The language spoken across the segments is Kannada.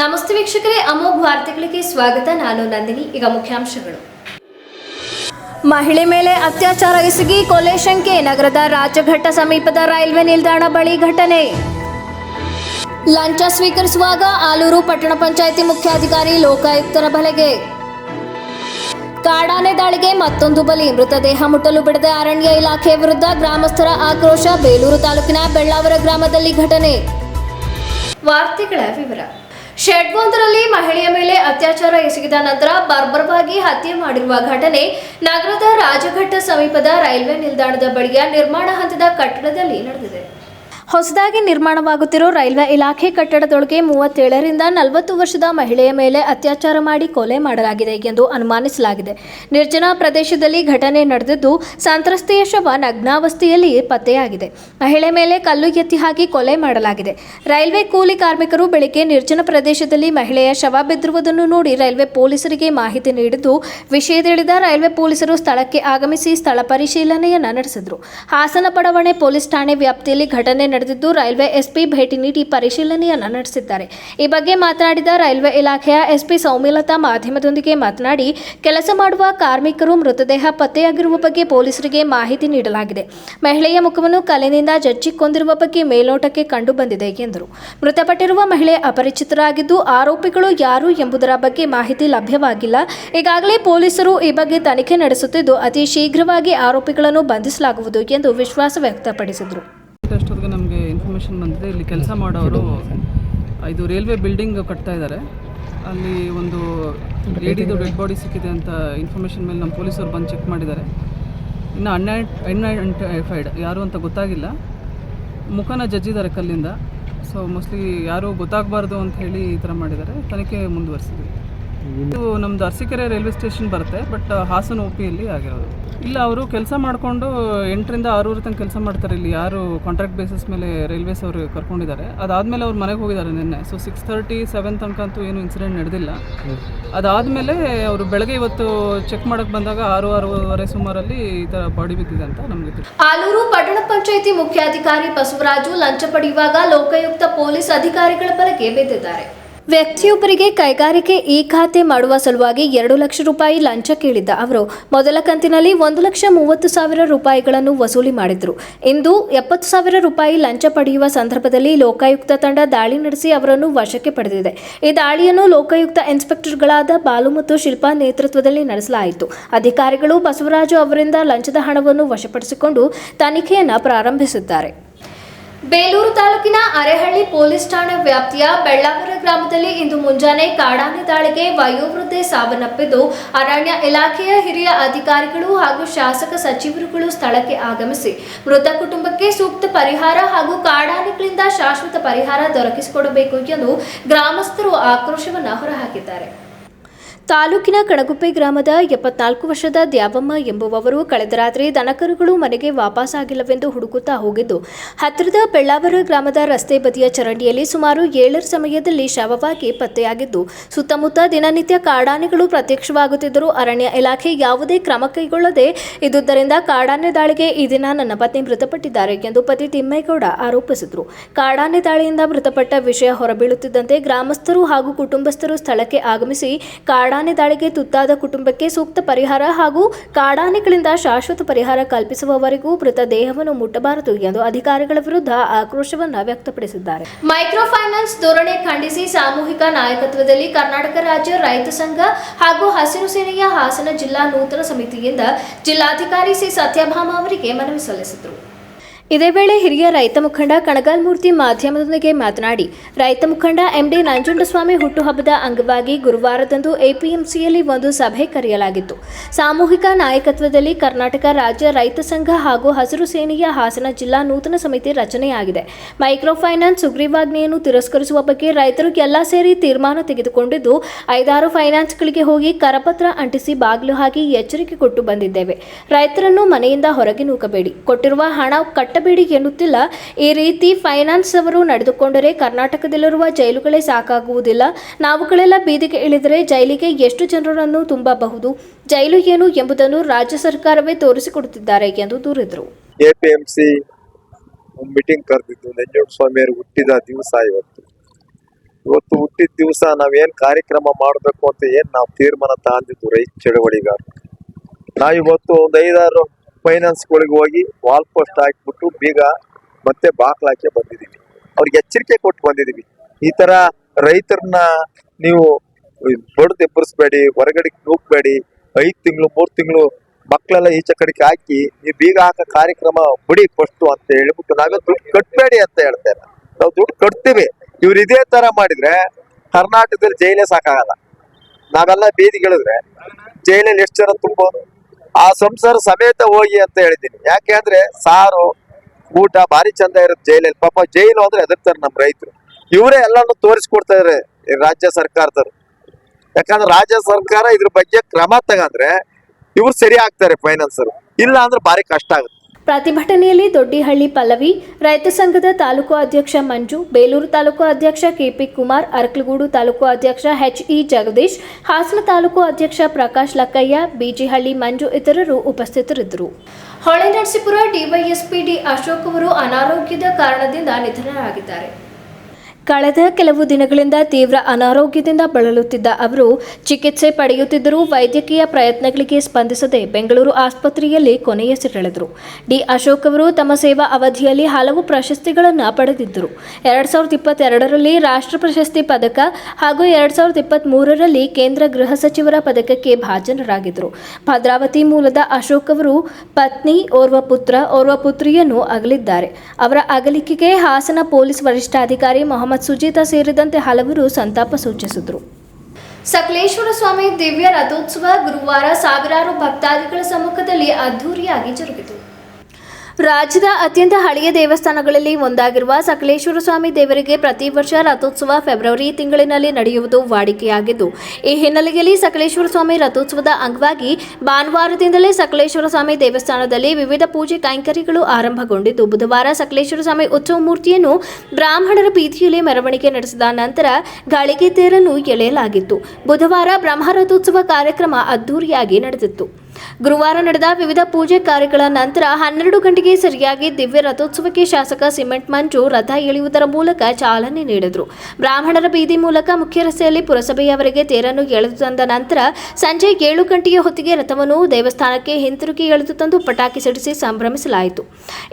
ನಮಸ್ತೆ ವೀಕ್ಷಕರೇ, ಅಮೋಘ ವಾರ್ತೆಗಳಿಗೆ ಸ್ವಾಗತ. ನಾನು ನಂದಿನಿ, ಈಗ ಮುಖ್ಯಾಂಶಗಳು. ಮಹಿಳೆ ಮೇಲೆ ಅತ್ಯಾಚಾರ ಎಸಗಿ ಕೊಲೆ ಶಂಕೆ, ನಗರದ ರಾಜಘಟ್ಟ ಸಮೀಪದ ರೈಲ್ವೆ ನಿಲ್ದಾಣ ಬಳಿ ಘಟನೆ. ಲಂಚ ಸ್ವೀಕರಿಸುವಾಗ ಆಲೂರು ಪಟ್ಟಣ ಪಂಚಾಯಿತಿ ಮುಖ್ಯಾಧಿಕಾರಿ, ಲೋಕಾಯುಕ್ತರ ಬಲೆಗೆ. ಕಾಡಾನೆ ದಾಳಿಗೆ ಮತ್ತೊಂದು ಬಲಿ, ಮೃತದೇಹ ಮುಟ್ಟಲು ಬಿಡದೆ ಅರಣ್ಯ ಇಲಾಖೆ ವಿರುದ್ಧ ಗ್ರಾಮಸ್ಥರ ಆಕ್ರೋಶ. ಬೇಲೂರು ತಾಲೂಕಿನ ಬೆಳ್ಳಾವರ ಗ್ರಾಮದಲ್ಲಿ ಘಟನೆ. ವಾರ್ತೆಗಳ ವಿವರ. ಶೆಡ್ವೊಂದರಲ್ಲಿ ಮಹಿಳೆಯ ಮೇಲೆ ಅತ್ಯಾಚಾರ ಎಸಗಿದ ನಂತರ ಬರ್ಬರವಾಗಿ ಹತ್ಯೆ ಮಾಡಿರುವ ಘಟನೆ ನಗರದ ರಾಜಘಟ್ಟ ಸಮೀಪದ ರೈಲ್ವೆ ನಿಲ್ದಾಣದ ಬಳಿಯ ನಿರ್ಮಾಣ ಹಂತದ ಕಟ್ಟಡದಲ್ಲಿ ನಡೆದಿದೆ. ಹೊಸದಾಗಿ ನಿರ್ಮಾಣವಾಗುತ್ತಿರೋ ರೈಲ್ವೆ ಇಲಾಖೆ ಕಟ್ಟಡದೊಳಗೆ ಮೂವತ್ತೇಳರಿಂದ ನಲವತ್ತು ವರ್ಷದ ಮಹಿಳೆಯ ಮೇಲೆ ಅತ್ಯಾಚಾರ ಮಾಡಿ ಕೊಲೆ ಮಾಡಲಾಗಿದೆ ಎಂದು ಅನುಮಾನಿಸಲಾಗಿದೆ. ನಿರ್ಜನ ಪ್ರದೇಶದಲ್ಲಿ ಘಟನೆ ನಡೆದಿದ್ದು ಸಂತ್ರಸ್ತೆಯ ಶವ ನಗ್ನಾವಸ್ಥೆಯಲ್ಲಿ ಪತ್ತೆಯಾಗಿದೆ. ಮಹಿಳೆ ಮೇಲೆ ಕಲ್ಲು ಎತ್ತಿ ಹಾಕಿ ಕೊಲೆ ಮಾಡಲಾಗಿದೆ. ರೈಲ್ವೆ ಕೂಲಿ ಕಾರ್ಮಿಕರು ಬೆಳಿಗ್ಗೆ ನಿರ್ಜನ ಪ್ರದೇಶದಲ್ಲಿ ಮಹಿಳೆಯ ಶವ ಬಿದ್ದಿರುವುದನ್ನು ನೋಡಿ ರೈಲ್ವೆ ಪೊಲೀಸರಿಗೆ ಮಾಹಿತಿ ನೀಡಿದ್ದು, ವಿಷಯ ತಿಳಿದ ರೈಲ್ವೆ ಪೊಲೀಸರು ಸ್ಥಳಕ್ಕೆ ಆಗಮಿಸಿ ಸ್ಥಳ ಪರಿಶೀಲನೆಯನ್ನು ನಡೆಸಿದರು. ಹಾಸನ ಬಡಾವಣೆ ಪೊಲೀಸ್ ಠಾಣೆ ವ್ಯಾಪ್ತಿಯಲ್ಲಿ ಘಟನೆ ನಡೆದಿದ್ದು ರೈಲ್ವೆ ಎಸ್ಪಿ ಭೇಟಿ ನೀಡಿ ಪರಿಶೀಲನೆಯನ್ನು ನಡೆಸಿದ್ದಾರೆ. ಈ ಬಗ್ಗೆ ಮಾತನಾಡಿದ ರೈಲ್ವೆ ಇಲಾಖೆಯ ಎಸ್ಪಿ ಸೌಮ್ಯಲತಾ ಮಾಧ್ಯಮದೊಂದಿಗೆ ಮಾತನಾಡಿ, ಕೆಲಸ ಮಾಡುವ ಕಾರ್ಮಿಕರು ಮೃತದೇಹ ಪತ್ತೆಯಾಗಿರುವ ಬಗ್ಗೆ ಪೊಲೀಸರಿಗೆ ಮಾಹಿತಿ ನೀಡಲಾಗಿದೆ. ಮಹಿಳೆಯ ಮುಖವನ್ನು ಕಲೆಯಿಂದ ಜಜ್ಜಿ ಕೊಂದಿರುವ ಬಗ್ಗೆ ಮೇಲ್ನೋಟಕ್ಕೆ ಕಂಡು ಬಂದಿದೆ ಎಂದರು. ಮೃತಪಟ್ಟಿರುವ ಮಹಿಳೆ ಅಪರಿಚಿತರಾಗಿದ್ದು, ಆರೋಪಿಗಳು ಯಾರು ಎಂಬುದರ ಬಗ್ಗೆ ಮಾಹಿತಿ ಲಭ್ಯವಾಗಿಲ್ಲ. ಈಗಾಗಲೇ ಪೊಲೀಸರು ಈ ಬಗ್ಗೆ ತನಿಖೆ ನಡೆಸುತ್ತಿದ್ದು, ಅತಿ ಶೀಘ್ರವಾಗಿ ಆರೋಪಿಗಳನ್ನು ಬಂಧಿಸಲಾಗುವುದು ಎಂದು ವಿಶ್ವಾಸ ವ್ಯಕ್ತಪಡಿಸಿದರು. ಇನ್ಫಾರ್ಮೇಷನ್ ಬಂದಿದೆ. ಇಲ್ಲಿ ಕೆಲಸ ಮಾಡೋರು ಇದು ರೈಲ್ವೆ ಬಿಲ್ಡಿಂಗ್ ಕಟ್ತಾ ಇದ್ದಾರೆ. ಅಲ್ಲಿ ಒಂದು ಲೇಡಿದು ಡೆಡ್ ಬಾಡಿ ಸಿಕ್ಕಿದೆ ಅಂತ ಇನ್ಫಾರ್ಮೇಷನ್ ಮೇಲೆ ನಮ್ಮ ಪೊಲೀಸರು ಬಂದು ಚೆಕ್ ಮಾಡಿದ್ದಾರೆ. ಇನ್ನು ಅನ್ಐಡ್ ಅನ್ಐಡೆಂಟಿಫೈಡ್ ಯಾರು ಅಂತ ಗೊತ್ತಾಗಿಲ್ಲ. ಮುಖನ ಜಜ್ಜಿದ್ದಾರೆ ಕಲ್ಲಿಂದ. ಸೊ ಮೋಸ್ಟ್ಲಿ ಯಾರು ಗೊತ್ತಾಗಬಾರ್ದು ಅಂತ ಹೇಳಿ ಈ ಥರ ಮಾಡಿದ್ದಾರೆ. ತನಿಖೆ ಮುಂದುವರಿಸಿದ್ವಿ. ಇದು ನಮ್ದು ಅರಸೀಕೆರೆ ರೈಲ್ವೆ ಸ್ಟೇಷನ್ ಬರುತ್ತೆ, ಬಟ್ ಹಾಸನ ಒ ಪಿಯಲ್ಲಿ ಆಗಿರೋದು. ಇಲ್ಲ, ಅವರು ಕೆಲಸ ಮಾಡಿಕೊಂಡು ಎಂಟರಿಂದ ಆರೂವರೆ ತನಕ ಕೆಲಸ ಮಾಡ್ತಾರೆ ಇಲ್ಲಿ. ಯಾರು ಕಾಂಟ್ರಾಕ್ಟ್ ಬೇಸಿಸ್ ಮೇಲೆ ರೈಲ್ವೇಸ್ ಅವರು ಕರ್ಕೊಂಡಿದ್ದಾರೆ. ಅದಾದಮೇಲೆ ಅವ್ರು ಮನೆಗೆ ಹೋಗಿದ್ದಾರೆ ನಿನ್ನೆ. ಸೊ ಸಿಕ್ಸ್ ತರ್ಟಿ ಸೆವೆನ್ ತನಕ ಅಂತೂ ಏನು ಇನ್ಸಿಡೆಂಟ್ ನಡೆದಿಲ್ಲ. ಅದಾದಮೇಲೆ ಅವರು ಬೆಳಗ್ಗೆ ಇವತ್ತು ಚೆಕ್ ಮಾಡೋಕ್ಕೆ ಬಂದಾಗ ಆರು, ಆರೂವರೆ ಸುಮಾರಲ್ಲಿ ಈ ಥರ ಬಾಡಿ ಬಿದ್ದಿದೆ ಅಂತ ನಮಗೆ ಆಲೂರು ಪಟ್ಟಣ ಪಂಚಾಯಿತಿ ಮುಖ್ಯಾಧಿಕಾರಿ ಬಸವರಾಜು ಲಂಚ ಪಡೆಯುವಾಗ ಲೋಕಾಯುಕ್ತ ಪೊಲೀಸ್ ಅಧಿಕಾರಿಗಳ ಬಲೆಗೆ ಬಿದ್ದಿದ್ದಾರೆ. ವ್ಯಕ್ತಿಯೊಬ್ಬರಿಗೆ ಕೈಗಾರಿಕೆ ಇ ಖಾತೆ ಮಾಡುವ ಸಲುವಾಗಿ ಎರಡು ಲಕ್ಷ ರೂಪಾಯಿ ಲಂಚ ಕೇಳಿದ್ದ ಅವರು. ಮೊದಲ ಕಂತಿನಲ್ಲಿ ಒಂದು ಲಕ್ಷ ಮೂವತ್ತು ಸಾವಿರ ರೂಪಾಯಿಗಳನ್ನು ವಸೂಲಿ ಮಾಡಿದ್ರು. ಇಂದು ಎಪ್ಪತ್ತು ಸಾವಿರ ರೂಪಾಯಿ ಲಂಚ ಪಡೆಯುವ ಸಂದರ್ಭದಲ್ಲಿ ಲೋಕಾಯುಕ್ತ ತಂಡ ದಾಳಿ ನಡೆಸಿ ಅವರನ್ನು ವಶಕ್ಕೆ ಪಡೆದಿದೆ. ಈ ದಾಳಿಯನ್ನು ಲೋಕಾಯುಕ್ತ ಇನ್ಸ್ಪೆಕ್ಟರ್ಗಳಾದ ಬಾಲು ಮತ್ತು ಶಿಲ್ಪಾ ನೇತೃತ್ವದಲ್ಲಿ ನಡೆಸಲಾಯಿತು. ಅಧಿಕಾರಿಗಳು ಬಸವರಾಜು ಅವರಿಂದ ಲಂಚದ ಹಣವನ್ನು ವಶಪಡಿಸಿಕೊಂಡು ತನಿಖೆಯನ್ನು ಪ್ರಾರಂಭಿಸಿದ್ದಾರೆ. ಬೇಲೂರು ತಾಲೂಕಿನ ಅರೆಹಳ್ಳಿ ಪೊಲೀಸ್ ಠಾಣೆ ವ್ಯಾಪ್ತಿಯ ಬೆಳ್ಳಾಪುರ ಗ್ರಾಮದಲ್ಲಿ ಇಂದು ಮುಂಜಾನೆ ಕಾಡಾನೆ ದಾಳಿಗೆ ವಯೋವೃದ್ಧೆ ಸಾವನ್ನಪ್ಪಿದ್ದು, ಅರಣ್ಯ ಇಲಾಖೆಯ ಹಿರಿಯ ಅಧಿಕಾರಿಗಳು ಹಾಗೂ ಶಾಸಕ ಸಚಿವರುಗಳು ಸ್ಥಳಕ್ಕೆ ಆಗಮಿಸಿ ಮೃತ ಕುಟುಂಬಕ್ಕೆ ಸೂಕ್ತ ಪರಿಹಾರ ಹಾಗೂ ಕಾಡಾನೆಗಳಿಂದ ಶಾಶ್ವತ ಪರಿಹಾರ ದೊರಕಿಸಿಕೊಡಬೇಕು ಎಂದು ಗ್ರಾಮಸ್ಥರು ಆಕ್ರೋಶವನ್ನು ಹೊರಹಾಕಿದ್ದಾರೆ. ತಾಲೂಕಿನ ಕಣಗುಪ್ಪೆ ಗ್ರಾಮದ ಎಪ್ಪತ್ನಾಲ್ಕು ವರ್ಷದ ದ್ಯಾವಮ್ಮ ಎಂಬುವವರು ಕಳೆದ ರಾತ್ರಿ ದನಕರುಗಳು ಮನೆಗೆ ವಾಪಸ್ಸಾಗಿಲ್ಲವೆಂದು ಹುಡುಕುತ್ತಾ ಹೋಗಿದ್ದು, ಹತ್ತಿರದ ಬೆಳ್ಳಾವರ ಗ್ರಾಮದ ರಸ್ತೆ ಬದಿಯ ಚರಂಡಿಯಲ್ಲಿ ಸುಮಾರು ಏಳರ ಸಮಯದಲ್ಲಿ ಶವವಾಗಿ ಪತ್ತೆಯಾಗಿದ್ದು, ಸುತ್ತಮುತ್ತ ದಿನನಿತ್ಯ ಕಾಡಾನೆಗಳು ಪ್ರತ್ಯಕ್ಷವಾಗುತ್ತಿದ್ದರೂ ಅರಣ್ಯ ಇಲಾಖೆ ಯಾವುದೇ ಕ್ರಮ ಕೈಗೊಳ್ಳದೆ ಇದ್ದುದರಿಂದ ಕಾಡಾನೆ ದಾಳಿಗೆ ಈ ದಿನ ನನ್ನ ಪತ್ನಿ ಮೃತಪಟ್ಟಿದ್ದಾರೆ ಎಂದು ಪತಿ ತಿಮ್ಮೇಗೌಡ ಆರೋಪಿಸಿದರು. ಕಾಡಾನೆ ದಾಳಿಯಿಂದ ಮೃತಪಟ್ಟ ವಿಷಯ ಹೊರಬೀಳುತ್ತಿದ್ದಂತೆ ಗ್ರಾಮಸ್ಥರು ಹಾಗೂ ಕುಟುಂಬಸ್ಥರು ಸ್ಥಳಕ್ಕೆ ಆಗಮಿಸಿ ಕಾಡಾನೆ ದಾಳಿಗೆ ತುತ್ತಾದ ಕುಟುಂಬಕ್ಕೆ ಸೂಕ್ತ ಪರಿಹಾರ ಹಾಗೂ ಕಾಡಾನೆಗಳಿಂದ ಶಾಶ್ವತ ಪರಿಹಾರ ಕಲ್ಪಿಸುವವರೆಗೂ ಮೃತ ದೇಹವನ್ನು ಮುಟ್ಟಬಾರದು ಎಂದು ಅಧಿಕಾರಿಗಳ ವಿರುದ್ಧ ಆಕ್ರೋಶವನ್ನ ವ್ಯಕ್ತಪಡಿಸಿದ್ದಾರೆ. ಮೈಕ್ರೋ ಫೈನಾನ್ಸ್ ಧೋರಣೆ ಖಂಡಿಸಿ ಸಾಮೂಹಿಕ ನಾಯಕತ್ವದಲ್ಲಿ ಕರ್ನಾಟಕ ರಾಜ್ಯ ರೈತ ಸಂಘ ಹಾಗೂ ಹಸಿರು ಸೇನೆಯ ಹಾಸನ ಜಿಲ್ಲಾ ನೂತನ ಸಮಿತಿಯಿಂದ ಜಿಲ್ಲಾಧಿಕಾರಿ ಸಿ ಸತ್ಯಭಾಮ ಅವರಿಗೆ ಮನವಿ ಸಲ್ಲಿಸಿದರು. ಇದೇ ವೇಳೆ ಹಿರಿಯ ರೈತ ಮುಖಂಡ ಕಣಗಾಲ್ಮೂರ್ತಿ ಮಾಧ್ಯಮದೊಂದಿಗೆ ಮಾತನಾಡಿ, ರೈತ ಮುಖಂಡ ಎಂಡಿ ನಂಜುಂಡಸ್ವಾಮಿ ಹುಟ್ಟುಹಬ್ಬದ ಅಂಗವಾಗಿ ಗುರುವಾರದಂದು ಎಪಿಎಂಸಿಯಲ್ಲಿ ಒಂದು ಸಭೆ ಕರೆಯಲಾಗಿತ್ತು. ಸಾಮೂಹಿಕ ನಾಯಕತ್ವದಲ್ಲಿ ಕರ್ನಾಟಕ ರಾಜ್ಯ ರೈತ ಸಂಘ ಹಾಗೂ ಹಸಿರು ಸೇನೆಯ ಹಾಸನ ಜಿಲ್ಲಾ ನೂತನ ಸಮಿತಿ ರಚನೆಯಾಗಿದೆ. ಮೈಕ್ರೋ ಫೈನಾನ್ಸ್ ಸುಗ್ರೀವಾಜ್ಞೆಯನ್ನು ತಿರಸ್ಕರಿಸುವ ಬಗ್ಗೆ ರೈತರು ಎಲ್ಲ ಸೇರಿ ತೀರ್ಮಾನ ತೆಗೆದುಕೊಂಡಿದ್ದು, ಐದಾರು ಫೈನಾನ್ಸ್ಗಳಿಗೆ ಹೋಗಿ ಕರಪತ್ರ ಅಂಟಿಸಿ ಬಾಗಿಲು ಹಾಕಿ ಎಚ್ಚರಿಕೆ ಕೊಟ್ಟು ಬಂದಿದ್ದೇವೆ. ರೈತರನ್ನು ಮನೆಯಿಂದ ಹೊರಗೆ ನೂಕಬೇಡಿ. ಕೊಟ್ಟಿರುವ ಹಣ ಕಟ್ಟಬೇಡಿ ಎನ್ನುತ್ತಿಲ್ಲ. ಈ ರೀತಿ ಫೈನಾನ್ಸ್ ಅವರು ನಡೆದುಕೊಂಡರೆ ಕರ್ನಾಟಕದಲ್ಲಿರುವ ಜೈಲುಗಳೇ ಸಾಕಾಗುವುದಿಲ್ಲ. ನಾವುಗಳೆಲ್ಲ ಬೀದಿಗೆ ಇಳಿದರೆ ಜೈಲಿಗೆ ಎಷ್ಟು ಜನರನ್ನು ತುಂಬಬಹುದು? ಜೈಲು ಏನು ಎಂಬುದನ್ನು ರಾಜ್ಯ ಸರ್ಕಾರವೇ ತೋರಿಸಿಕೊಡುತ್ತಿದ್ದಾರೆ ಎಂದು ದೂರಿದರು. A P M C meeting ಕರೆದಿದ್ದು ನಂಜುಂಡ ಸ್ವಾಮಿಯವರು ಹುಟ್ಟಿದ ದಿವಸ ಇವತ್ತು. ಇವತ್ತು ಹುಟ್ಟಿದ ದಿವಸ ನಾವೇನು ಕಾರ್ಯಕ್ರಮ ಮಾಡಬೇಕು ಅಂತ ಏನು ನಾವು ತೀರ್ಮಾನ ತಗೊಂಡಿದ್ದು ರೈತ ಚಳವಳಿಗಾರ ನಾವು ಇವತ್ತು ಒಂದು ಐದಾರು ಫೈನಾನ್ಸ್ಗಳಿಗೆ ಹೋಗಿ ವಾಲ್ ಪೋಸ್ಟ್ ಹಾಕಿಬಿಟ್ಟು ಬೀಗ ಮತ್ತೆ ಬಾಕ್ಲಾಕೆ ಬಂದಿದ್ದೀವಿ ಅವ್ರಿಗೆ ಎಚ್ಚರಿಕೆ ಕೊಟ್ಟು ಬಂದಿದ್ದೀವಿ ಈ ತರ ರೈತರನ್ನ ನೀವು ಬಡ್ದು ಎಬ್ಬರಿಸ್ಬೇಡಿ ಹೊರಗಡೆ ನೂಕ್ಬೇಡಿ ಐದು ತಿಂಗಳು, ಮೂರು ತಿಂಗಳು ಮಕ್ಕಳೆಲ್ಲ ಈಚೆ ಕಡೆಗೆ ಹಾಕಿ ನೀವು ಬೀಗ ಹಾಕೋ ಕಾರ್ಯಕ್ರಮ ಬಿಡಿ ಫಸ್ಟ್ ಅಂತ ಹೇಳಿಬಿಟ್ಟು ನಾವೇ ದುಡ್ಡು ಕಟ್ಬೇಡಿ ಅಂತ ಹೇಳ್ತೇನೆ ನಾವು ದುಡ್ಡು ಕಟ್ತೀವಿ. ಇವ್ರು ಇದೇ ತರ ಮಾಡಿದ್ರೆ ಕರ್ನಾಟಕದಲ್ಲಿ ಜೈಲೇ ಸಾಕಾಗಲ್ಲ. ನಾವೆಲ್ಲ ಬೀದಿಗಳಿದ್ರೆ ಜೈಲಲ್ಲಿ ಎಷ್ಟು ಜನ ತುಂಬೋದು ಆ ಸಂಸಾರ ಸಮೇತ ಹೋಗಿ ಅಂತ ಹೇಳಿದ್ದೀನಿ. ಯಾಕೆ ಅಂದ್ರೆ ಸಾರು, ಊಟ ಭಾರಿ ಚಂದ ಇರುತ್ತೆ ಜೈಲಲ್ಲಿ. ಪಾಪ ಜೈಲು ಅಂದ್ರೆ ಎದುರ್ತಾರೆ ನಮ್ಮ ರೈತರು. ಇವರೇ ಎಲ್ಲಾನು ತೋರಿಸ್ಕೊಡ್ತಾ ಇದಾರೆ ಈ ರಾಜ್ಯ ಸರ್ಕಾರದವರು. ಯಾಕಂದ್ರೆ ರಾಜ್ಯ ಸರ್ಕಾರ ಇದ್ರ ಬಗ್ಗೆ ಕ್ರಮ ತಗಂದ್ರೆ ಇವ್ರು ಸರಿ ಆಗ್ತಾರೆ ಫೈನಾನ್ಸರು ಇಲ್ಲ ಅಂದ್ರೆ ಭಾರಿ ಕಷ್ಟ ಆಗುತ್ತೆ. ಪ್ರತಿಭಟನೆಯಲ್ಲಿ ದೊಡ್ಡಿಹಳ್ಳಿ ಪಲ್ಲವಿ, ರೈತ ಸಂಘದ ತಾಲೂಕು ಅಧ್ಯಕ್ಷ ಮಂಜು, ಬೇಲೂರು ತಾಲೂಕು ಅಧ್ಯಕ್ಷ ಕೆಪಿ ಕುಮಾರ್, ಅರಕಲಗೂಡು ತಾಲೂಕು ಅಧ್ಯಕ್ಷ ಎಚ್ಇ ಜಗದೀಶ್, ಹಾಸನ ತಾಲೂಕು ಅಧ್ಯಕ್ಷ ಪ್ರಕಾಶ್ ಲಕ್ಕಯ್ಯ, ಬಿಜಿಹಳ್ಳಿ ಮಂಜು ಇತರರು ಉಪಸ್ಥಿತರಿದ್ದರು. ಹೊಳೆನರಸೀಪುರ ಡಿವೈಎಸ್ಪಿ ಡಿ ಅಶೋಕ್ ಅವರು ಅನಾರೋಗ್ಯದ ಕಾರಣದಿಂದ ನಿಧನರಾಗಿದ್ದಾರೆ. ಕಳೆದ ಕೆಲವು ದಿನಗಳಿಂದ ತೀವ್ರ ಅನಾರೋಗ್ಯದಿಂದ ಬಳಲುತ್ತಿದ್ದ ಅವರು ಚಿಕಿತ್ಸೆ ಪಡೆಯುತ್ತಿದ್ದರೂ ವೈದ್ಯಕೀಯ ಪ್ರಯತ್ನಗಳಿಗೆ ಸ್ಪಂದಿಸದೆ ಬೆಂಗಳೂರು ಆಸ್ಪತ್ರೆಯಲ್ಲಿ ಕೊನೆಯುಸಿರೆಳೆದರು ಡಿ. ಅಶೋಕ್ ಅವರು ತಮ್ಮ ಸೇವಾ ಅವಧಿಯಲ್ಲಿ ಹಲವು ಪ್ರಶಸ್ತಿಗಳನ್ನು ಪಡೆದಿದ್ದರು. ಎರಡ್ ಸಾವಿರದ ಇಪ್ಪತ್ತೆರಡರಲ್ಲಿ ರಾಷ್ಟ್ರ ಪ್ರಶಸ್ತಿ ಪದಕ ಹಾಗೂ ಎರಡ್ ಸಾವಿರದ ಇಪ್ಪತ್ತ್ ಮೂರರಲ್ಲಿ ಕೇಂದ್ರ ಗೃಹ ಸಚಿವರ ಪದಕಕ್ಕೆ ಭಾಜನರಾಗಿದ್ದರು. ಭದ್ರಾವತಿ ಮೂಲದ ಅಶೋಕ್ ಅವರು ಪತ್ನಿ, ಓರ್ವ ಪುತ್ರ, ಓರ್ವ ಪುತ್ರಿಯನ್ನು ಅಗಲಿದ್ದಾರೆ. ಅವರ ಅಗಲಿಕೆಗೆ ಹಾಸನ ಪೊಲೀಸ್ ವರಿಷ್ಠಾಧಿಕಾರಿ ಮೊಹಮ್ಮದ್ ಸುಜೀತಾ ಸೇರಿದಂತೆ ಹಲವರು ಸಂತಾಪ ಸೂಚಿಸಿದರು. ಸಕಲೇಶ್ವರ ಸ್ವಾಮಿ ದಿವ್ಯ ರಥೋತ್ಸವ ಗುರುವಾರ ಸಾವಿರಾರು ಭಕ್ತಾದಿಗಳ ಸಮ್ಮುಖದಲ್ಲಿ ಅದ್ಧೂರಿಯಾಗಿ ಜರುಗಿತು. ರಾಜ್ಯದ ಅತ್ಯಂತ ಹಳೆಯ ದೇವಸ್ಥಾನಗಳಲ್ಲಿ ಒಂದಾಗಿರುವ ಸಕಲೇಶ್ವರ ಸ್ವಾಮಿ ದೇವರಿಗೆ ಪ್ರತಿ ವರ್ಷ ರಥೋತ್ಸವ ಫೆಬ್ರವರಿ ತಿಂಗಳಿನಲ್ಲಿ ನಡೆಯುವುದು ವಾಡಿಕೆಯಾಗಿದ್ದು, ಈ ಹಿನ್ನೆಲೆಯಲ್ಲಿ ಸಕಲೇಶ್ವರ ಸ್ವಾಮಿ ರಥೋತ್ಸವದ ಅಂಗವಾಗಿ ಭಾನುವಾರದಿಂದಲೇ ಸಕಲೇಶ್ವರ ಸ್ವಾಮಿ ದೇವಸ್ಥಾನದಲ್ಲಿ ವಿವಿಧ ಪೂಜೆ ಕೈಂಕರ್ಯಗಳು ಆರಂಭಗೊಂಡಿದ್ದು, ಬುಧವಾರ ಸಕಲೇಶ್ವರ ಸ್ವಾಮಿ ಉತ್ಸವ ಮೂರ್ತಿಯನ್ನು ಬ್ರಾಹ್ಮಣರ ಬೀದಿಯಲ್ಲಿ ಮೆರವಣಿಗೆ ನಡೆಸಿದ ನಂತರ ಗಾಳಿಗೆ ತೇರನ್ನು ಎಳೆಯಲಾಗಿತ್ತು. ಬುಧವಾರ ಬ್ರಹ್ಮ ರಥೋತ್ಸವ ಕಾರ್ಯಕ್ರಮ ಅದ್ದೂರಿಯಾಗಿ ನಡೆದಿತ್ತು. ಗುರುವಾರ ನಡೆದ ವಿವಿಧ ಪೂಜೆ ಕಾರ್ಯಗಳ ನಂತರ ಹನ್ನೆರಡು ಗಂಟೆಗೆ ಸರಿಯಾಗಿ ದಿವ್ಯ ರಥೋತ್ಸವಕ್ಕೆ ಶಾಸಕ ಸಿಮೆಂಟ್ ಮಂಜು ರಥ ಎಳೆಯುವುದರ ಮೂಲಕ ಚಾಲನೆ ನೀಡಿದರು. ಬ್ರಾಹ್ಮಣರ ಬೀದಿ ಮೂಲಕ ಮುಖ್ಯ ರಸ್ತೆಯಲ್ಲಿ ಪುರಸಭೆಯವರೆಗೆ ತೇರನ್ನು ಎಳೆದು ತಂದ ನಂತರ ಸಂಜೆ ಏಳು ಗಂಟೆಯ ಹೊತ್ತಿಗೆ ರಥವನ್ನು ದೇವಸ್ಥಾನಕ್ಕೆ ಹಿಂತಿರುಗಿ ಎಳೆದು ತಂದು ಪಟಾಕಿ ಸಿಡಿಸಿ ಸಂಭ್ರಮಿಸಲಾಯಿತು.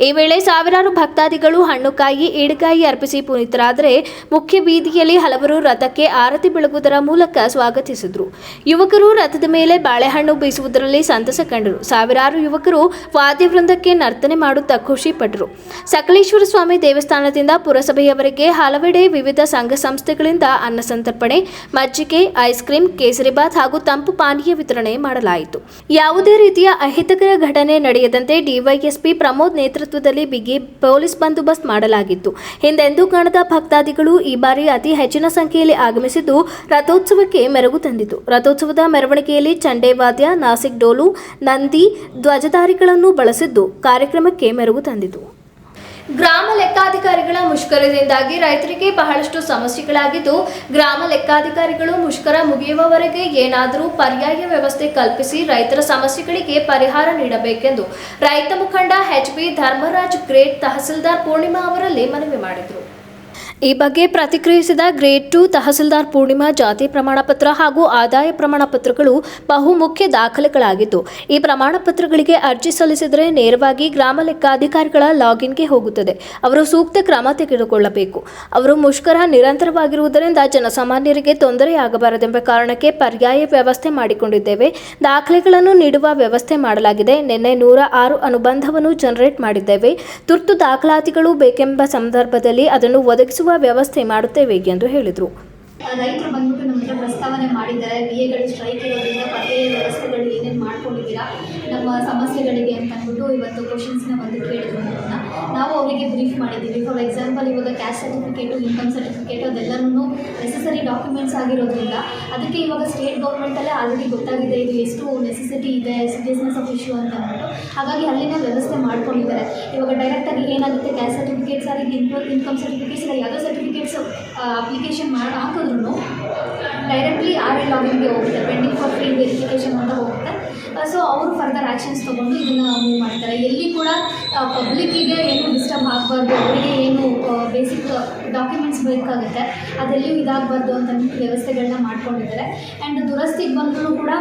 ಈ ವೇಳೆ ಸಾವಿರಾರು ಭಕ್ತಾದಿಗಳು ಹಣ್ಣುಕಾಯಿ ಈಡುಕಾಯಿ ಅರ್ಪಿಸಿ ಪುನೀತರಾದರೆ ಮುಖ್ಯ ಬೀದಿಯಲ್ಲಿ ಹಲವರು ರಥಕ್ಕೆ ಆರತಿ ಬೆಳಗುವುದರ ಮೂಲಕ ಸ್ವಾಗತಿಸಿದರು. ಯುವಕರು ರಥದ ಮೇಲೆ ಬಾಳೆಹಣ್ಣು ಬೀಸುವುದರಲ್ಲಿ ಸಂತಸ ಕಂಡರು ಸಾವಿರಾರು ಯುವಕರು ವಾದ್ಯವೃಂದಕ್ಕೆ ನರ್ತನೆ ಮಾಡುತ್ತಾ ಖುಷಿ ಪಟ್ಟರು. ಸಕಲೇಶ್ವರ ಸ್ವಾಮಿ ದೇವಸ್ಥಾನದಿಂದ ಪುರಸಭೆಯವರೆಗೆ ಹಲವೆಡೆ ವಿವಿಧ ಸಂಘ ಸಂಸ್ಥೆಗಳಿಂದ ಅನ್ನ ಸಂತರ್ಪಣೆ, ಮಜ್ಜಿಗೆ, ಐಸ್ ಕ್ರೀಂ ಕೇಸರಿಬಾತ್ ಹಾಗೂ ತಂಪು ಪಾನೀಯ ವಿತರಣೆ ಮಾಡಲಾಯಿತು. ಯಾವುದೇ ರೀತಿಯ ಅಹಿತಕರ ಘಟನೆ ನಡೆಯದಂತೆ ಡಿವೈಎಸ್ಪಿ ಪ್ರಮೋದ್ ನೇತೃತ್ವದಲ್ಲಿ ಬಿಗಿ ಪೊಲೀಸ್ ಬಂದೋಬಸ್ತ್ ಮಾಡಲಾಗಿತ್ತು. ಹಿಂದೆಂದೂ ಕಾಣದ ಭಕ್ತಾದಿಗಳು ಈ ಬಾರಿ ಅತಿ ಹೆಚ್ಚಿನ ಸಂಖ್ಯೆಯಲ್ಲಿ ಆಗಮಿಸಿದ್ದು ರಥೋತ್ಸವಕ್ಕೆ ಮೆರುಗು ತಂದಿತು. ರಥೋತ್ಸವದ ಮೆರವಣಿಗೆಯಲ್ಲಿ ಚಂಡೆ ವಾದ್ಯ ನಾಸಿಕ್ ಡೋಲು ನಂದಿ ಧ್ವಜಧಾರಿಗಳನ್ನು ಬಳಸಿದ್ದು ಕಾರ್ಯಕ್ರಮಕ್ಕೆ ಮೆರುಗು ತಂದಿತು. ಗ್ರಾಮ ಲೆಕ್ಕಾಧಿಕಾರಿಗಳ ಮುಷ್ಕರದಿಂದಾಗಿ ರೈತರಿಗೆ ಬಹಳಷ್ಟು ಸಮಸ್ಯೆಗಳಾಗಿದ್ದು, ಗ್ರಾಮ ಲೆಕ್ಕಾಧಿಕಾರಿಗಳು ಮುಷ್ಕರ ಮುಗಿಯುವವರೆಗೆ ಏನಾದರೂ ಪರ್ಯಾಯ ವ್ಯವಸ್ಥೆ ಕಲ್ಪಿಸಿ ರೈತರ ಸಮಸ್ಯೆಗಳಿಗೆ ಪರಿಹಾರ ನೀಡಬೇಕೆಂದು ರೈತ ಮುಖಂಡ H B Dharmaraj great tahsildar Poornima ಅವರಲ್ಲಿ ಮನವಿ ಮಾಡಿದರು. ಈ ಬಗ್ಗೆ ಪ್ರತಿಕ್ರಿಯಿಸಿದ ಗ್ರೇಡ್ ಟು ತಹಸೀಲ್ದಾರ್ ಪೂರ್ಣಿಮಾ ಜಾತಿ ಪ್ರಮಾಣ ಪತ್ರ ಹಾಗೂ ಆದಾಯ ಪ್ರಮಾಣ ಪತ್ರಗಳು ಬಹುಮುಖ್ಯ ದಾಖಲೆಗಳಾಗಿದ್ದು, ಈ ಪ್ರಮಾಣ ಪತ್ರಗಳಿಗೆ ಅರ್ಜಿ ಸಲ್ಲಿಸಿದರೆ ನೇರವಾಗಿ ಗ್ರಾಮ ಲೆಕ್ಕಾಧಿಕಾರಿಗಳ ಲಾಗಿನ್ಗೆ ಹೋಗುತ್ತದೆ. ಅವರು ಸೂಕ್ತ ಕ್ರಮ ತೆಗೆದುಕೊಳ್ಳಬೇಕು. ಅವರು ಮುಷ್ಕರ ನಿರಂತರವಾಗಿರುವುದರಿಂದ ಜನಸಾಮಾನ್ಯರಿಗೆ ತೊಂದರೆಯಾಗಬಾರದೆಂಬ ಕಾರಣಕ್ಕೆ ಪರ್ಯಾಯ ವ್ಯವಸ್ಥೆ ಮಾಡಿಕೊಂಡಿದ್ದೇವೆ. ದಾಖಲೆಗಳನ್ನು ನೀಡುವ ವ್ಯವಸ್ಥೆ ಮಾಡಲಾಗಿದೆ. ನಿನ್ನೆ ನೂರ ಆರು ಅನುಬಂಧವನ್ನು ಜನರೇಟ್ ಮಾಡಿದ್ದೇವೆ. ತುರ್ತು ದಾಖಲಾತಿಗಳು ಬೇಕೆಂಬ ಸಂದರ್ಭದಲ್ಲಿ ಅದನ್ನು ಒದಗಿಸುವ ವ್ಯವಸ್ಥೆ ಮಾಡುತ್ತೇವೆ ಎಂದು ಹೇಳಿದರು. ರೈತರು ಬಂದ್ಬಿಟ್ಟು ನಮ್ಮ ಹತ್ರ ಪ್ರಸ್ತಾವನೆ ಮಾಡಿದ್ದಾರೆ. ಬಿ ಎಗಳು ಸ್ಟ್ರೈಕ್ ಇರೋದ್ರಿಂದ ಪರ್ಯಾಯ ವ್ಯವಸ್ಥೆಗಳು ಏನೇನು ಮಾಡ್ಕೊಂಡಿದ್ದೀರಾ, ನಮ್ಮ ಸಮಸ್ಯೆಗಳಿಗೆ ಅಂತ ಅಂದ್ಬಿಟ್ಟು ಇವತ್ತು ಕ್ವಶನ್ಸ್ನ ಬಂದು ಕೇಳಿದ್ರು ಅನ್ನೋದನ್ನ ನಾವು ಅವರಿಗೆ ಬ್ರೀಫ್ ಮಾಡಿದ್ದೀವಿ. ಫಾರ್ ಎಕ್ಸಾಂಪಲ್ ಇವಾಗ ಕ್ಯಾಸ್ಟ್ ಸರ್ಟಿಫಿಕೇಟು ಇನ್ಕಮ್ ಸರ್ಟಿಫಿಕೇಟು ಅದೆಲ್ಲನೂ ನೆಸೆಸರಿ ಡಾಕ್ಯುಮೆಂಟ್ಸ್ ಆಗಿರೋದ್ರಿಂದ ಅದಕ್ಕೆ ಇವಾಗ ಸ್ಟೇಟ್ ಗೌರ್ಮೆಂಟಲ್ಲೇ ಆಲ್ರೆಡಿ ಗೊತ್ತಾಗಿದೆ ಇದು ಎಷ್ಟು ನೆಸೆಸಿಟಿ ಇದೆ ಸೀರಿಯಸ್ನೆಸ್ ಆಫ್ ಇಶ್ಯೂ ಅಂತ ಅಂದ್ಬಿಟ್ಟು. ಹಾಗಾಗಿ ಅಲ್ಲಿನ ವ್ಯವಸ್ಥೆ ಮಾಡ್ಕೊಂಡಿದ್ದಾರೆ. ಇವಾಗ ಡೈರೆಕ್ಟಾಗಿ ಏನಾಗುತ್ತೆ? ಕ್ಯಾಸ್ಟ್ ಸರ್ಟಿಫಿಕೇಟ್ಸ್ ಆಗಿ ಇನ್ಕಮ್ ಇನ್ಕಮ್ ಸರ್ಟಿಫಿಕೇಟ್ಸ್ ಇಲ್ಲ ಯಾವುದೋ ಸರ್ಟಿಫಿಕೇಟ್ಸ್ ಅಪ್ಲಿಕೇಶನ್ ಮಾಡಿ ಹಾಕಿದ್ರು ಡೈರೆಕ್ಟ್ಲಿ ಆರ್ ಎಲ್ ಲಾಗಿನ್ಗೆ ಹೋಗುತ್ತೆ ಪೆಂಡಿಂಗ್ ಫಾರ್ ಫ್ರೀ ವೆರಿಫಿಕೇಷನ್ ಅಂತ ಹೋಗುತ್ತೆ. ಸೊ ಅವರು ಫರ್ದರ್ ಆ್ಯಕ್ಷನ್ಸ್ ತೊಗೊಂಡು ಇದನ್ನು ಮೂವ್ ಮಾಡ್ತಾರೆ. ಎಲ್ಲಿ ಕೂಡ ಪಬ್ಲಿಕ್ಕಿಗೆ ಏನು ಡಿಸ್ಟರ್ಬ್ ಆಗಬಾರ್ದು, ಅವರಿಗೆ ಏನು ಬೇಸಿಕ್ ಡಾಕ್ಯುಮೆಂಟ್ಸ್ ಬೇಕಾಗುತ್ತೆ ಅದೆಲ್ಲೂ ಇದಾಗಬಾರ್ದು ಅಂತ ವ್ಯವಸ್ಥೆಗಳನ್ನ ಮಾಡ್ಕೊಂಡಿದ್ದಾರೆ. ಆ್ಯಂಡ್ ದುರಸ್ತಿಗೆ ಬಂದರೂ ಕೂಡ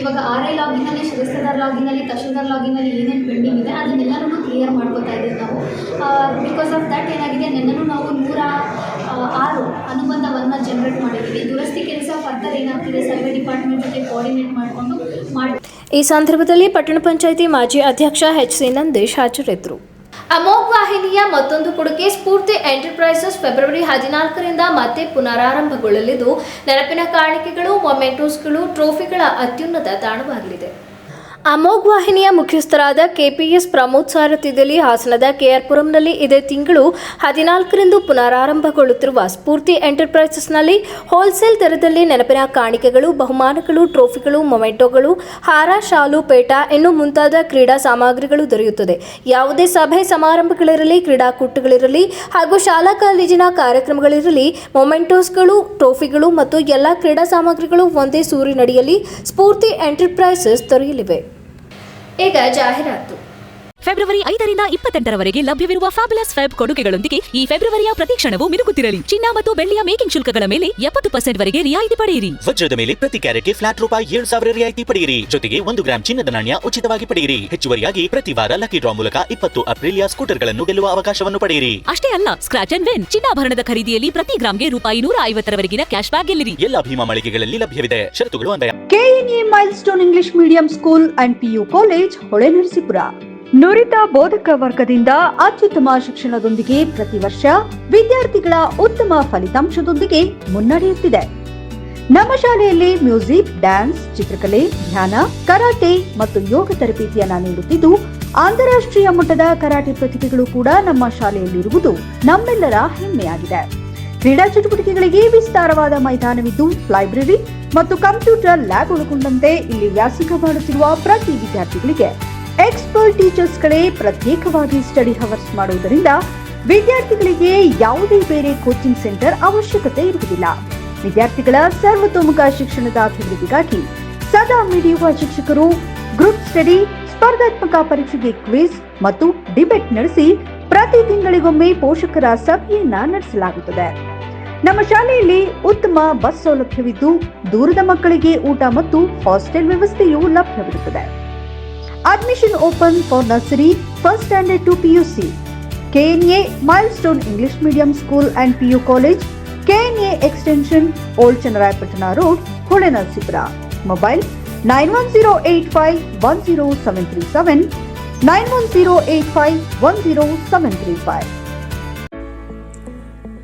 ಇವಾಗ ಆರ್ ಐ ಲಾಗಿನಲ್ಲಿ ಶಿರಸ್ತದಾರ್ ಲಾಗಿನಲ್ಲಿ ತಹಶೀಲ್ದಾರ್ ಲಾಗಿನಲ್ಲಿ ಏನೇನು ಪೆಂಡಿಂಗ್ ಇದೆ, ಅದನ್ನೆಲ್ಲನೂ ಕ್ಲಿಯರ್ ಮಾಡ್ಕೋತಾ ಇದ್ದೀವಿ ನಾವು. ಬಿಕಾಸ್ ಆಫ್ ದಟ್ ಏನಾಗಿದೆ ನೆನ್ನೂ ನಾವು ನೂರ ಆರು ಅನುಬಂಧವನ್ನು ಜನರೇಟ್ ಮಾಡಿದ್ದೀವಿ. ದುರಸ್ತಿ ಕೆಲಸ ಫರ್ದರ್ ಏನಾಗ್ತಿದೆ ಸರ್ವೆ ಡಿಪಾರ್ಟ್ಮೆಂಟ್ ಜೊತೆ ಕೋಆರ್ಡಿನೇಟ್ ಮಾಡಿಕೊಂಡು ಮಾಡಿ ಈ ಸಂದರ್ಭದಲ್ಲಿ ಪಟ್ಟಣ ಪಂಚಾಯಿತಿ ಮಾಜಿ ಅಧ್ಯಕ್ಷ ಎಚ್ ಸಿ ನಂದೇಶ್ ಹಾಜರಿದ್ದರು. ಅಮೋಘ್ ವಾಹಿನಿಯ ಮತ್ತೊಂದು ಕೊಡುಗೆ ಸ್ಫೂರ್ತಿ ಎಂಟರ್ಪ್ರೈಸಸ್ ಫೆಬ್ರವರಿ ಹದಿನಾಲ್ಕರಿಂದ ಮತ್ತೆ ಪುನರಾರಂಭಗೊಳ್ಳಲಿದ್ದು ನೆನಪಿನ ಕಾಣಿಕೆಗಳು ಮೊಮೆಂಟೋಸ್ಗಳು ಟ್ರೋಫಿಗಳ ಅತ್ಯುನ್ನತ ತಾಣವಾಗಲಿದೆ. ಅಮೋಘ್ ವಾಹಿನಿಯ ಮುಖ್ಯಸ್ಥರಾದ ಕೆಪಿಎಸ್ ಪ್ರಮೋದ್ ಸಾರಥ್ಯದಲ್ಲಿ ಹಾಸನದ ಕೆಆರ್ಪುರಂನಲ್ಲಿ ಇದೇ ತಿಂಗಳು ಹದಿನಾಲ್ಕರಿಂದ ಪುನರಾರಂಭಗೊಳ್ಳುತ್ತಿರುವ ಸ್ಫೂರ್ತಿ ಎಂಟರ್ಪ್ರೈಸಸ್ನಲ್ಲಿ ಹೋಲ್ಸೇಲ್ ದರದಲ್ಲಿ ನೆನಪಿನ ಕಾಣಿಕೆಗಳು, ಬಹುಮಾನಗಳು, ಟ್ರೋಫಿಗಳು, ಮೊಮೆಂಟೋಗಳು, ಹಾರ, ಶಾಲು, ಪೇಟ, ಇನ್ನು ಮುಂತಾದ ಕ್ರೀಡಾ ಸಾಮಗ್ರಿಗಳು ದೊರೆಯುತ್ತದೆ. ಯಾವುದೇ ಸಭೆ ಸಮಾರಂಭಗಳಿರಲಿ, ಕ್ರೀಡಾಕೂಟಗಳಿರಲಿ ಹಾಗೂ ಶಾಲಾ ಕಾಲೇಜಿನ ಕಾರ್ಯಕ್ರಮಗಳಿರಲಿ, ಮೊಮೆಂಟೋಸ್ಗಳು, ಟ್ರೋಫಿಗಳು ಮತ್ತು ಎಲ್ಲ ಕ್ರೀಡಾ ಸಾಮಗ್ರಿಗಳು ಒಂದೇ ಸೂರಿನಡಿಯಲ್ಲಿ ಸ್ಫೂರ್ತಿ ಎಂಟರ್ಪ್ರೈಸಸ್ ದೊರೆಯಲಿವೆ. ಈಗ ಜಾಹೀರಾತು. ಫೆಬ್ರವರಿ ಐದರಿಂದ ಇಪ್ಪತ್ತೆಂಟರವರೆಗೆ ಲಭ್ಯವಿರುವ ಫ್ಯಾಬುಲಸ್ ಫ್ಯಾಬ್ ಕೊಡುಗೆಗಳೊಂದಿಗೆ ಈ ಫೆಬ್ರವರಿಯ ಪ್ರತಿಕ್ಷಣವು ಮಿನುಗುತ್ತಿರಲಿ. ಚಿನ್ನ ಮತ್ತು ಬೆಳ್ಳಿಯ ಮೇಕಿಂಗ್ ಶುಲ್ಕಗಳ ಮೇಲೆ ಎಪ್ಪತ್ತು ಪರ್ಸೆಂಟ್ ವರೆಗೆ ರಿಯಾಯಿತಿ ಪಡೆಯಿರಿ. ವಜ್ರದ ಮೇಲೆ ಪ್ರತಿ ಕ್ಯಾರೆಟ್ಗೆ ಫ್ಲಾಟ್ ರೂಪಾಯಿ ಏಳು ಸಾವಿರ ರಿಯಾಯಿತಿ ಪಡೆಯಿರಿ. ಜೊತೆಗೆ ಒಂದು ಗ್ರಾಂ ಚಿನ್ನದ ನಾಣ್ಯ ಉಚಿತವಾಗಿ ಪಡೆಯಿರಿ. ಹೆಚ್ಚುವರಿಯಾಗಿ ಪ್ರತಿ ವಾರ ಲಕ್ಕಿ ಡ್ರಾ ಮೂಲಕ ಇಪ್ಪತ್ತು ಅಪ್ರಿಲಿಯಾ ಸ್ಕೂಟರ್ಗಳನ್ನು ಗೆಲ್ಲುವ ಅವಕಾಶವನ್ನು ಪಡೆಯಿರಿ. ಅಷ್ಟೇ ಅಲ್ಲ ಸ್ಕ್ರಾಚ್ ಅಂಡ್ ವಿನ್ ಚಿನ್ನಾಭರಣದ ಖರೀದಿಯಲ್ಲಿ ಪ್ರತಿ ಗ್ರಾಮ್ಗೆ ರೂಪಾಯಿ ನೂರ ಐವತ್ತರವರೆಗಿನ ಕ್ಯಾಶ್ ಬ್ಯಾಕ್ ಗೆಲ್ಲಿರಿ. ಎಲ್ಲ ಭೀಮಾ ಮಳಿಗೆಗಳಲ್ಲಿ ಲಭ್ಯವಿದೆ. ಷರತ್ತುಗಳು ಅಂದರೆ KNA Milestone English medium school and PU college Holenarasipura. ನುರಿತ ಬೋಧಕ ವರ್ಗದಿಂದ ಅತ್ಯುತ್ತಮ ಶಿಕ್ಷಣದೊಂದಿಗೆ ಪ್ರತಿ ವರ್ಷ ವಿದ್ಯಾರ್ಥಿಗಳ ಉತ್ತಮ ಫಲಿತಾಂಶದೊಂದಿಗೆ ಮುನ್ನಡೆಯುತ್ತಿದೆ. ನಮ್ಮ ಶಾಲೆಯಲ್ಲಿ ಮ್ಯೂಸಿಕ್, ಡ್ಯಾನ್ಸ್, ಚಿತ್ರಕಲೆ, ಧ್ಯಾನ, ಕರಾಟೆ ಮತ್ತು ಯೋಗ ತರಬೇತಿಯನ್ನ ನೀಡುತ್ತಿದ್ದು, ಅಂತಾರಾಷ್ಟ್ರೀಯ ಮಟ್ಟದ ಕರಾಟೆ ಪ್ರತಿಭೆಗಳು ಕೂಡ ನಮ್ಮ ಶಾಲೆಯಲ್ಲಿರುವುದು ನಮ್ಮೆಲ್ಲರ ಹೆಮ್ಮೆಯಾಗಿದೆ. ಕ್ರೀಡಾ ಚಟುವಟಿಕೆಗಳಿಗೆ ವಿಸ್ತಾರವಾದ ಮೈದಾನವಿದ್ದು, ಲೈಬ್ರರಿ ಮತ್ತು ಕಂಪ್ಯೂಟರ್ ಲ್ಯಾಬ್ ಒಳಗೊಂಡಂತೆ ಇಲ್ಲಿ ವ್ಯಾಸಂಗ ಮಾಡುತ್ತಿರುವ ಪ್ರತಿ ವಿದ್ಯಾರ್ಥಿಗಳಿಗೆ ಎಕ್ಸ್ಪರ್ಟ್ ಟೀಚರ್ಸ್ಗಳೇ ಪ್ರತ್ಯೇಕವಾಗಿ ಸ್ಟಡಿ ಹವರ್ಸ್ ಮಾಡುವುದರಿಂದ ವಿದ್ಯಾರ್ಥಿಗಳಿಗೆ ಯಾವುದೇ ಬೇರೆ ಕೋಚಿಂಗ್ ಸೆಂಟರ್ ಅವಶ್ಯಕತೆ ಇರುವುದಿಲ್ಲ. ವಿದ್ಯಾರ್ಥಿಗಳ ಸರ್ವತೋಮುಖ ಶಿಕ್ಷಣದ ಅಭಿವೃದ್ಧಿಗಾಗಿ ಸದಾ ಮಿಡಿಯುವ ಶಿಕ್ಷಕರು ಗ್ರೂಪ್ ಸ್ಟಡಿ, ಸ್ಪರ್ಧಾತ್ಮಕ ಪರೀಕ್ಷೆಗೆ ಕ್ವಿಜ್ ಮತ್ತು ಡಿಬೇಟ್ ನಡೆಸಿ ಪ್ರತಿ ತಿಂಗಳಿಗೊಮ್ಮೆ ಪೋಷಕರ ಸಭೆಯನ್ನ ನಡೆಸಲಾಗುತ್ತದೆ. ನಮ್ಮ ಶಾಲೆಯಲ್ಲಿ ಉತ್ತಮ ಬಸ್ ಸೌಲಭ್ಯವಿದ್ದು ದೂರದ ಮಕ್ಕಳಿಗೆ ಊಟ ಮತ್ತು ಹಾಸ್ಟೆಲ್ ವ್ಯವಸ್ಥೆಯೂ ಲಭ್ಯವಿರುತ್ತದೆ. Admission open for nursery first standard to PUC KNA Milestone English medium school and PU college KNA extension old Channarayapatna road Holenarasipura mobile nine one zero eight five one zero seven three seven nine one zero eight five one zero seven three five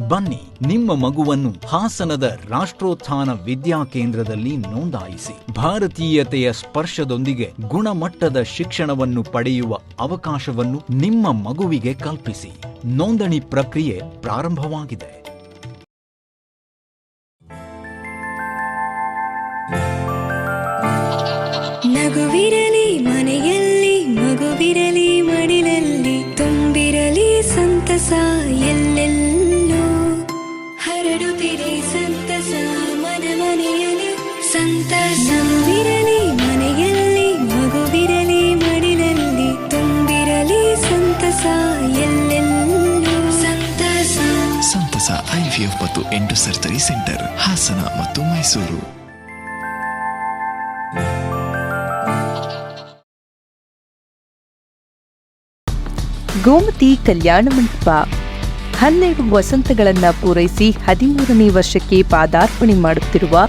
ಬನ್ನಿ ನಿಮ್ಮ ಮಗುವನ್ನು ಹಾಸನದ ರಾಷ್ಟ್ರೋತ್ಥಾನ ವಿದ್ಯಾ ಕೇಂದ್ರದಲ್ಲಿ ನೋಂದಾಯಿಸಿ ಭಾರತೀಯತೆಯ ಸ್ಪರ್ಶದೊಂದಿಗೆ ಗುಣಮಟ್ಟದ ಶಿಕ್ಷಣವನ್ನು ಪಡೆಯುವ ಅವಕಾಶವನ್ನು ನಿಮ್ಮ ಮಗುವಿಗೆ ಕಲ್ಪಿಸಿ. ನೋಂದಣಿ ಪ್ರಕ್ರಿಯೆ ಪ್ರಾರಂಭವಾಗಿದೆ. ನಗುವಿರಲಿ ಮನೆಯಲ್ಲಿ, ಮಗುವಿರಲಿ ಮಡಿಲಲ್ಲಿ ತುಂಬಿರಲಿ ಸಂತಸ ಎಲ್ಲೆಲ್ಲೂ ಮನೆಯಲ್ಲಿ ಸಂತಸವಿರಲಿ ಮನೆಯಲ್ಲಿ ಮಗುವಿರಲಿ ಮಡಿಲಲ್ಲಿ ತುಂಬಿರಲಿ ಸಂತಸ ಎಲ್ಲೆಲ್ಲೂ. ಸಂತಸ. ಸಂತಸ ಐವಿಎಫ್ ಮತ್ತು ಎಂಟು ಸರ್ಜರಿ ಸೆಂಟರ್ ಹಾಸನ ಮತ್ತು ಮೈಸೂರು. ಗೋಮತಿ ಕಲ್ಯಾಣ ಮಂಟಪ. ಹನ್ನೆರಡು ವಸಂತಗಳನ್ನು ಪೂರೈಸಿ ಹದಿಮೂರನೇ ವರ್ಷಕ್ಕೆ ಪಾದಾರ್ಪಣೆ ಮಾಡುತ್ತಿರುವ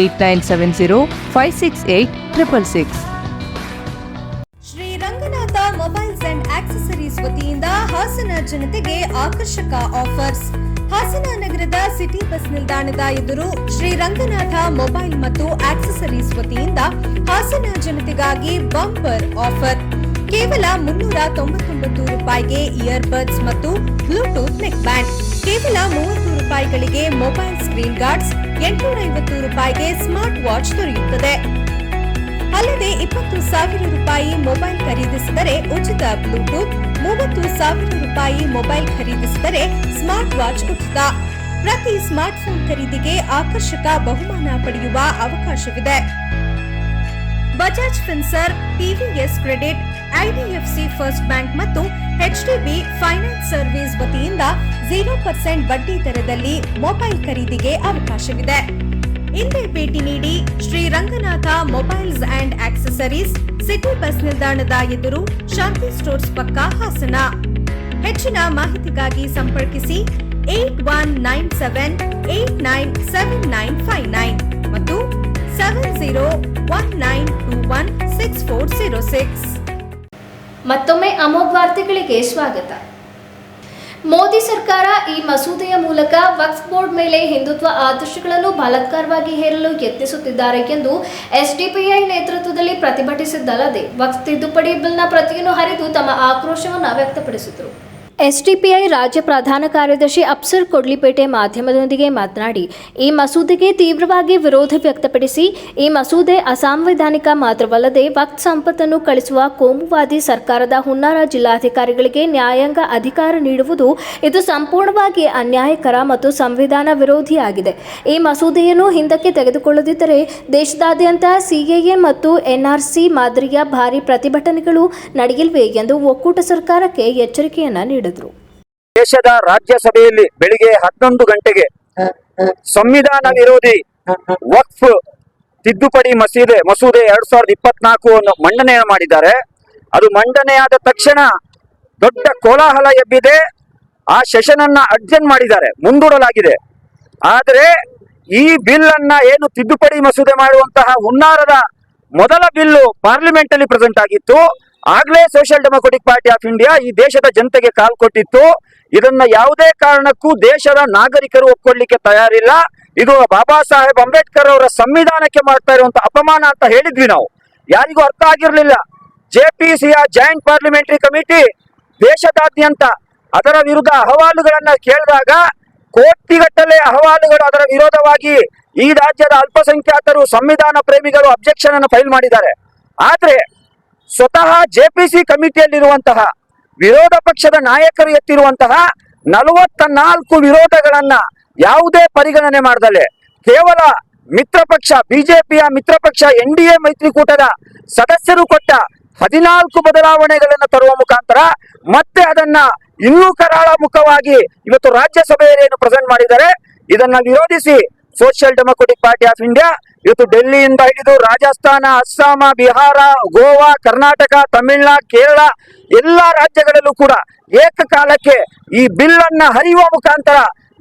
Eight nine seven zero five six eight triple six. Shri Ranganatha mobiles and accessories ವತಿಯಿಂದ ಹಾಸನ ಜನತೆಗೆ ಆಕರ್ಷಕ ಆಫರ್ಸ್. ಹಾಸನ ನಗರದ ಸಿಟಿ ಬಸ್ ನಿಲ್ದಾಣದ ಎದುರು ಶ್ರೀ ರಂಗನಾಥ ಮೊಬೈಲ್ ಮತ್ತು ಆಕ್ಸೆಸರೀಸ್ ವತಿಯಿಂದ ಹಾಸನ ಜನತೆಗಾಗಿ ಬಂಪರ್ ಆಫರ್. ಕೇವಲ ಮುನ್ನೂರ ತೊಂಬತ್ತೊಂಬತ್ತು ರೂಪಾಯಿಗೆ ಇಯರ್ಬಡ್ಸ್ ಮತ್ತು ಬ್ಲೂಟೂತ್ ನೆಕ್ ಬ್ಯಾಂಡ್ ಕೇವಲ ಮೂವತ್ತು ರೂಪಾಯಿಗಳಿಗೆ ಮೊಬೈಲ್ ಸ್ಕ್ರೀನ್ ಗಾರ್ಡ್ಸ್ ಎಂಟುನೂರ ಐವತ್ತು ರೂಪಾಯಿಗೆ ಸ್ಮಾರ್ಟ್ ವಾಚ್ ದೊರೆಯುತ್ತದೆ. ಅಲ್ಲದೆ ಇಪ್ಪತ್ತು ಸಾವಿರ ರೂಪಾಯಿ ಮೊಬೈಲ್ ಖರೀದಿಸಿದರೆ ಉಚಿತ ಬ್ಲೂಟೂತ್, ಮೂವತ್ತು ಸಾವಿರ ರೂಪಾಯಿ ಮೊಬೈಲ್ ಖರೀದಿಸಿದರೆ ಸ್ಮಾರ್ಟ್ ವಾಚ್ ಉಚಿತ. ಪ್ರತಿ ಸ್ಮಾರ್ಟ್ಫೋನ್ ಖರೀದಿಗೆ ಆಕರ್ಷಕ ಬಹುಮಾನ ಪಡೆಯುವ ಅವಕಾಶವಿದೆ. Bajaj Finserv TVS credit IDFC first bank ಮತ್ತು ಎಚ್ಡಿಬಿ ಫೈನಾನ್ಸ್ ಸರ್ವಿಸ್ ವತಿಯಿಂದ ಜೀರೋ ಪರ್ಸೆಂಟ್ ಬಡ್ಡಿ ದರದಲ್ಲಿ ಮೊಬೈಲ್ ಖರೀದಿಗೆ ಅವಕಾಶವಿದೆ. ಇಂದೇ ಭೇಟಿ ನೀಡಿ Shri Ranganatha mobiles and accessories city bus ನಿಲ್ದಾಣದ ಎದುರು ಶಾಂತಿ ಸ್ಟೋರ್ಸ್ ಪಕ್ಕ ಹಾಸನ. ಹೆಚ್ಚಿನ ಮಾಹಿತಿಗಾಗಿ ಸಂಪರ್ಕಿಸಿ eight one nine seven eight nine seven nine five nine ಮತ್ತು seven zero one nine two one six four zero six. ಮತ್ತೊಮ್ಮೆ ಅಮೋಘ್ ವಾರ್ತೆಗಳಿಗೆ ಸ್ವಾಗತ. ಮೋದಿ ಸರ್ಕಾರ ಈ ಮಸೂದೆಯ ಮೂಲಕ ವಕ್ಸ್ ಬೋರ್ಡ್ ಮೇಲೆ ಹಿಂದುತ್ವ ಆದರ್ಶಗಳನ್ನು ಬಲಾತ್ಕಾರವಾಗಿ ಹೇರಲು ಯತ್ನಿಸುತ್ತಿದ್ದಾರೆ ಎಂದು ಎಸ್ಡಿಪಿಐ ನೇತೃತ್ವದಲ್ಲಿ ಪ್ರತಿಭಟಿಸಿದ್ದಲ್ಲದೆ ವಕ್ಸ್ ತಿದ್ದುಪಡಿ ಬಿಲ್ನ ಪ್ರತಿಯನ್ನು ಹರಿದು ತಮ್ಮ ಆಕ್ರೋಶವನ್ನು ವ್ಯಕ್ತಪಡಿಸಿದರು. ಎಸ್ಡಿಪಿಐ ರಾಜ್ಯ ಪ್ರಧಾನ ಕಾರ್ಯದರ್ಶಿ ಅಪ್ಸರ್ ಕೊಡ್ಲಿಪೇಟೆ ಮಾಧ್ಯಮದೊಂದಿಗೆ ಮಾತನಾಡಿ, ಈ ಮಸೂದೆಗೆ ತೀವ್ರವಾಗಿ ವಿರೋಧ ವ್ಯಕ್ತಪಡಿಸಿ, ಈ ಮಸೂದೆ ಅಸಾಂವಿಧಾನಿಕ ಮಾತ್ರವಲ್ಲದೆ ವಕ್ತ್ ಸಂಪತ್ತನ್ನು ಕಳಿಸುವ ಕೋಮುವಾದಿ ಸರ್ಕಾರದ ಹುನ್ನಾರ ಜಿಲ್ಲಾಧಿಕಾರಿಗಳಿಗೆ ನ್ಯಾಯಾಂಗ ಅಧಿಕಾರ ನೀಡುವುದು ಇದು ಸಂಪೂರ್ಣವಾಗಿ ಅನ್ಯಾಯಕರ ಮತ್ತು ಸಂವಿಧಾನ ವಿರೋಧಿಯಾಗಿದೆ. ಈ ಮಸೂದೆಯನ್ನು ಹಿಂದಕ್ಕೆ ತೆಗೆದುಕೊಳ್ಳದಿದ್ದರೆ ದೇಶದಾದ್ಯಂತ ಸಿಎಎ ಮತ್ತು ಎನ್ಆರ್ಸಿ ಮಾದರಿಯ ಭಾರಿ ಪ್ರತಿಭಟನೆಗಳು ನಡೆಯಲಿವೆ ಎಂದು ಒಕ್ಕೂಟ ಸರ್ಕಾರಕ್ಕೆ ಎಚ್ಚರಿಕೆಯನ್ನು ನೀಡಿದರು ದೇಶದ ರಾಜ್ಯಸಭೆಯಲ್ಲಿ ಬೆಳಿಗ್ಗೆ ಹನ್ನೊಂದು ಗಂಟೆಗೆ ಸಂವಿಧಾನ ವಿರೋಧಿ ವಕ್ಫ್ ತಿದ್ದುಪಡಿ ಮಸೀದೆ ಮಸೂದೆ ಎರಡ್ ಸಾವಿರದ ಇಪ್ಪತ್ನಾಲ್ಕು ಅನ್ನು ಮಂಡನೆ ಮಾಡಿದ್ದಾರೆ. ಅದು ಮಂಡನೆಯಾದ ತಕ್ಷಣ ದೊಡ್ಡ ಕೋಲಾಹಲ ಎಬ್ಬಿದೆ. ಆ ಸೆಷನ್ ಅನ್ನ ಅಡ್ಜನ್ ಮಾಡಿದ್ದಾರೆ ಮುಂದೂಡಲಾಗಿದೆ. ಆದರೆ ಈ ಬಿಲ್ ಅನ್ನ ಏನು ತಿದ್ದುಪಡಿ ಮಸೂದೆ ಮಾಡುವಂತಹ ಹುನ್ನಾರದ ಮೊದಲ ಬಿಲ್ಲು ಪಾರ್ಲಿಮೆಂಟ್ ಅಲ್ಲಿ ಪ್ರೆಸೆಂಟ್ ಆಗಿತ್ತು. ಆಗ್ಲೇ social democratic party of India ಈ ದೇಶದ ಜನತೆಗೆ ಕಾಲ್ ಕೊಟ್ಟಿತ್ತು. ಇದನ್ನ ಯಾವುದೇ ಕಾರಣಕ್ಕೂ ದೇಶದ ನಾಗರಿಕರು ಒಪ್ಕೊಳ್ಳಿಕ್ಕೆ ತಯಾರಿಲ್ಲ. ಇದು ಬಾಬಾ ಸಾಹೇಬ್ ಅಂಬೇಡ್ಕರ್ ಅವರ ಸಂವಿಧಾನಕ್ಕೆ ಮಾಡ್ತಾ ಇರುವಂತ ಅಪಮಾನ ಅಂತ ಹೇಳಿದ್ವಿ ನಾವು. ಯಾರಿಗೂ ಅರ್ಥ ಆಗಿರ್ಲಿಲ್ಲ. ಜೆಪಿಸಿಯ ಜಾಯಿಂಟ್ ಪಾರ್ಲಿಮೆಂಟರಿ ಕಮಿಟಿ ದೇಶದಾದ್ಯಂತ ಅದರ ವಿರುದ್ಧ ಅಹವಾಲುಗಳನ್ನ ಕೇಳಿದಾಗ ಕೋಟಿಗಟ್ಟಲೆ ಅಹವಾಲುಗಳು ಅದರ ವಿರೋಧವಾಗಿ ಈ ರಾಜ್ಯದ ಅಲ್ಪಸಂಖ್ಯಾತರು ಸಂವಿಧಾನ ಪ್ರೇಮಿಗಳು ಅಬ್ಜೆಕ್ಷನ್ ಅನ್ನು ಫೈಲ್ ಮಾಡಿದ್ದಾರೆ. ಆದ್ರೆ ಸ್ವತಃ ಜೆಪಿಸಿ ಕಮಿಟಿಯಲ್ಲಿರುವಂತಹ ವಿರೋಧ ಪಕ್ಷದ ನಾಯಕರು ಎತ್ತಿರುವಂತಹ ನಲವತ್ತ ನಾಲ್ಕು ವಿರೋಧಗಳನ್ನ ಯಾವುದೇ ಪರಿಗಣನೆ ಮಾಡದಲೆ ಕೇವಲ ಮಿತ್ರ ಪಕ್ಷ, ಬಿಜೆಪಿಯ ಮಿತ್ರ ಪಕ್ಷ, ಎನ್ ಡಿ ಎ ಮೈತ್ರಿಕೂಟದ ಸದಸ್ಯರು ಕೊಟ್ಟ ಹದಿನಾಲ್ಕು ಬದಲಾವಣೆಗಳನ್ನು ತರುವ ಮುಖಾಂತರ ಮತ್ತೆ ಅದನ್ನ ಇನ್ನೂ ಕರಾಳ ಮುಖವಾಗಿ ಇವತ್ತು ರಾಜ್ಯಸಭೆಯಲ್ಲಿ ಏನು ಪ್ರೆಸೆಂಟ್ ಮಾಡಿದ್ದಾರೆ, ಇದನ್ನ ವಿರೋಧಿಸಿ social democratic party of India ಇವತ್ತು ಡೆಲ್ಲಿಯಿಂದ ಹಿಡಿದು ರಾಜಸ್ಥಾನ ಅಸ್ಸಾಂ ಬಿಹಾರ, ಗೋವಾ, ಕರ್ನಾಟಕ, ತಮಿಳುನಾಡು, ಕೇರಳ ಎಲ್ಲಾ ರಾಜ್ಯಗಳಲ್ಲೂ ಕೂಡ ಏಕಕಾಲಕ್ಕೆ ಈ ಬಿಲ್ ಅನ್ನ ಹರಿಯುವ ಮುಖಾಂತರ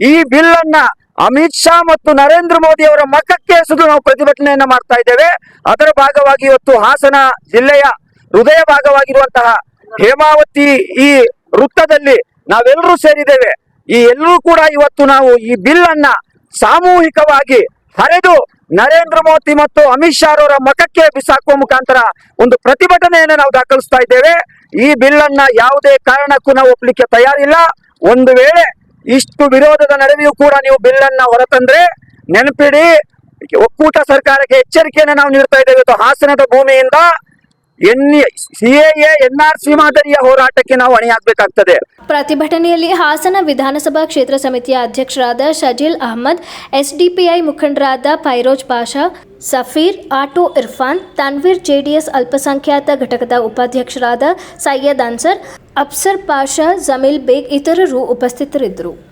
ಈ ಬಿಲ್ ಅನ್ನ ಅಮಿತ್ ಶಾ ಮತ್ತು ನರೇಂದ್ರ ಮೋದಿ ಅವರ ಮಖಕ್ಕೆ ಎಸೆದು ನಾವು ಪ್ರತಿಭಟನೆಯನ್ನ ಮಾಡ್ತಾ ಇದ್ದೇವೆ. ಅದರ ಭಾಗವಾಗಿ ಇವತ್ತು ಹಾಸನ ಜಿಲ್ಲೆಯ ಹೃದಯ ಭಾಗವಾಗಿರುವಂತಹ ಹೇಮಾವತಿ ಈ ವೃತ್ತದಲ್ಲಿ ನಾವೆಲ್ಲರೂ ಸೇರಿದ್ದೇವೆ. ಈ ಎಲ್ಲರೂ ಕೂಡ ಇವತ್ತು ನಾವು ಈ ಬಿಲ್ ಅನ್ನ ಸಾಮೂಹಿಕವಾಗಿ ಹರಿದು ನರೇಂದ್ರ ಮೋದಿ ಮತ್ತು ಅಮಿತ್ ಶಾ ಅವರ ಮಖಕ್ಕೆ ಬಿಸಾಕುವ ಮುಖಾಂತರ ಒಂದು ಪ್ರತಿಭಟನೆಯನ್ನು ನಾವು ದಾಖಲಿಸ್ತಾ ಇದ್ದೇವೆ. ಈ ಬಿಲ್ ಅನ್ನ ಯಾವುದೇ ಕಾರಣಕ್ಕೂ ನಾವು ಒಪ್ಪಲಿಕ್ಕೆ ತಯಾರಿಲ್ಲ. ಒಂದು ವೇಳೆ ಇಷ್ಟು ವಿರೋಧದ ನಡುವೆಯೂ ಕೂಡ ನೀವು ಬಿಲ್ ಅನ್ನ ಹೊರತಂದ್ರೆ ನೆನಪಿಡಿ, ಒಕ್ಕೂಟ ಸರ್ಕಾರಕ್ಕೆ ಎಚ್ಚರಿಕೆಯನ್ನು ನಾವು ನೀಡ್ತಾ ಇದ್ದೇವೆ. ಹಾಸನದ ಭೂಮಿಯಿಂದ N CAA N R C ಮಾದರಿಯ ಹೋರಾಟಕ್ಕೆ ನಾವು ಅಣಿಯಾಗಬೇಕಾಗ್ತದೆ. ಪ್ರತಿಭಟನೆಯಲ್ಲಿ ಹಾಸನ ವಿಧಾನಸಭಾ ಕ್ಷೇತ್ರ ಸಮಿತಿಯ ಅಧ್ಯಕ್ಷರಾದ ಶಜೀಲ್ ಅಹಮದ್, ಎಸ್ಡಿಪಿಐ ಮುಖಂಡರಾದ ಫೈರೋಜ್ ಪಾಷಾ, ಸಫೀರ್, ಆಟೋ ಇರ್ಫಾನ್, ತನ್ವೀರ್ ಜೆಡಿಎಸ್ ಅಲ್ಪಸಂಖ್ಯಾತ ಘಟಕದ ಉಪಾಧ್ಯಕ್ಷರಾದ ಸೈಯದ್ ಅನ್ಸರ್, ಅಫ್ಸರ್ ಪಾಷಾ, ಜಮೀಲ್ ಬೇಗ್ ಇತರರು ಉಪಸ್ಥಿತರಿದ್ದರು.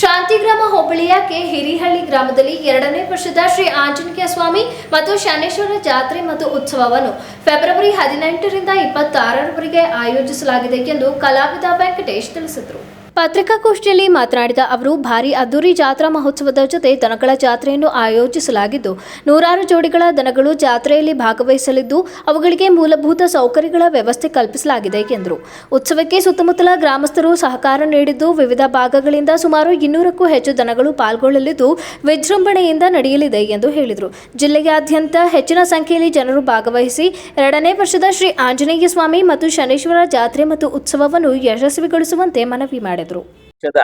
ಶಾಂತಿಗ್ರಾಮ ಹೋಬಳಿಯ ಕೆ ಹಿರಿಹಳ್ಳಿ ಗ್ರಾಮದಲ್ಲಿ ಎರಡನೇ ವರ್ಷದ ಶ್ರೀ ಆಂಜನೇಯ ಸ್ವಾಮಿ ಮತ್ತು ಶನೇಶ್ವರ ಜಾತ್ರೆ ಮತ್ತು ಉತ್ಸವವನ್ನು ಫೆಬ್ರವರಿ ಹದಿನೆಂಟರಿಂದ ಇಪ್ಪತ್ತಾರರವರೆಗೆ ಆಯೋಜಿಸಲಾಗಿದೆ ಎಂದು ಕಲಾವಿದ ವೆಂಕಟೇಶ್ ತಿಳಿಸಿದರು. ಪತ್ರಿಕಾಗೋಷ್ಠಿಯಲ್ಲಿ ಮಾತನಾಡಿದ ಅವರು, ಭಾರಿ ಅದ್ದೂರಿ ಜಾತ್ರಾ ಮಹೋತ್ಸವದ ಜೊತೆ ದನಗಳ ಜಾತ್ರೆಯನ್ನು ಆಯೋಜಿಸಲಾಗಿದ್ದು, ನೂರಾರು ಜೋಡಿಗಳ ದನಗಳು ಜಾತ್ರೆಯಲ್ಲಿ ಭಾಗವಹಿಸಲಿದ್ದು, ಅವುಗಳಿಗೆ ಮೂಲಭೂತ ಸೌಕರ್ಯಗಳ ವ್ಯವಸ್ಥೆ ಕಲ್ಪಿಸಲಾಗಿದೆ ಎಂದರು. ಉತ್ಸವಕ್ಕೆ ಸುತ್ತಮುತ್ತಲ ಗ್ರಾಮಸ್ಥರು ಸಹಕಾರ ನೀಡಿದ್ದು, ವಿವಿಧ ಭಾಗಗಳಿಂದ ಸುಮಾರು ಇನ್ನೂರಕ್ಕೂ ಹೆಚ್ಚು ದನಗಳು ಪಾಲ್ಗೊಳ್ಳಲಿದ್ದು, ವಿಜೃಂಭಣೆಯಿಂದ ನಡೆಯಲಿದೆ ಎಂದು ಹೇಳಿದರು. ಜಿಲ್ಲೆಯಾದ್ಯಂತ ಹೆಚ್ಚಿನ ಸಂಖ್ಯೆಯಲ್ಲಿ ಜನರು ಭಾಗವಹಿಸಿ, ಎರಡನೇ ವರ್ಷದ ಶ್ರೀ ಆಂಜನೇಯ ಸ್ವಾಮಿ ಮತ್ತು ಶನೇಶ್ವರ ಜಾತ್ರೆ ಮತ್ತು ಉತ್ಸವವನ್ನು ಯಶಸ್ವಿಗೊಳಿಸುವಂತೆ ಮನವಿ ಮಾಡಿದರು. ಪಕ್ಷದ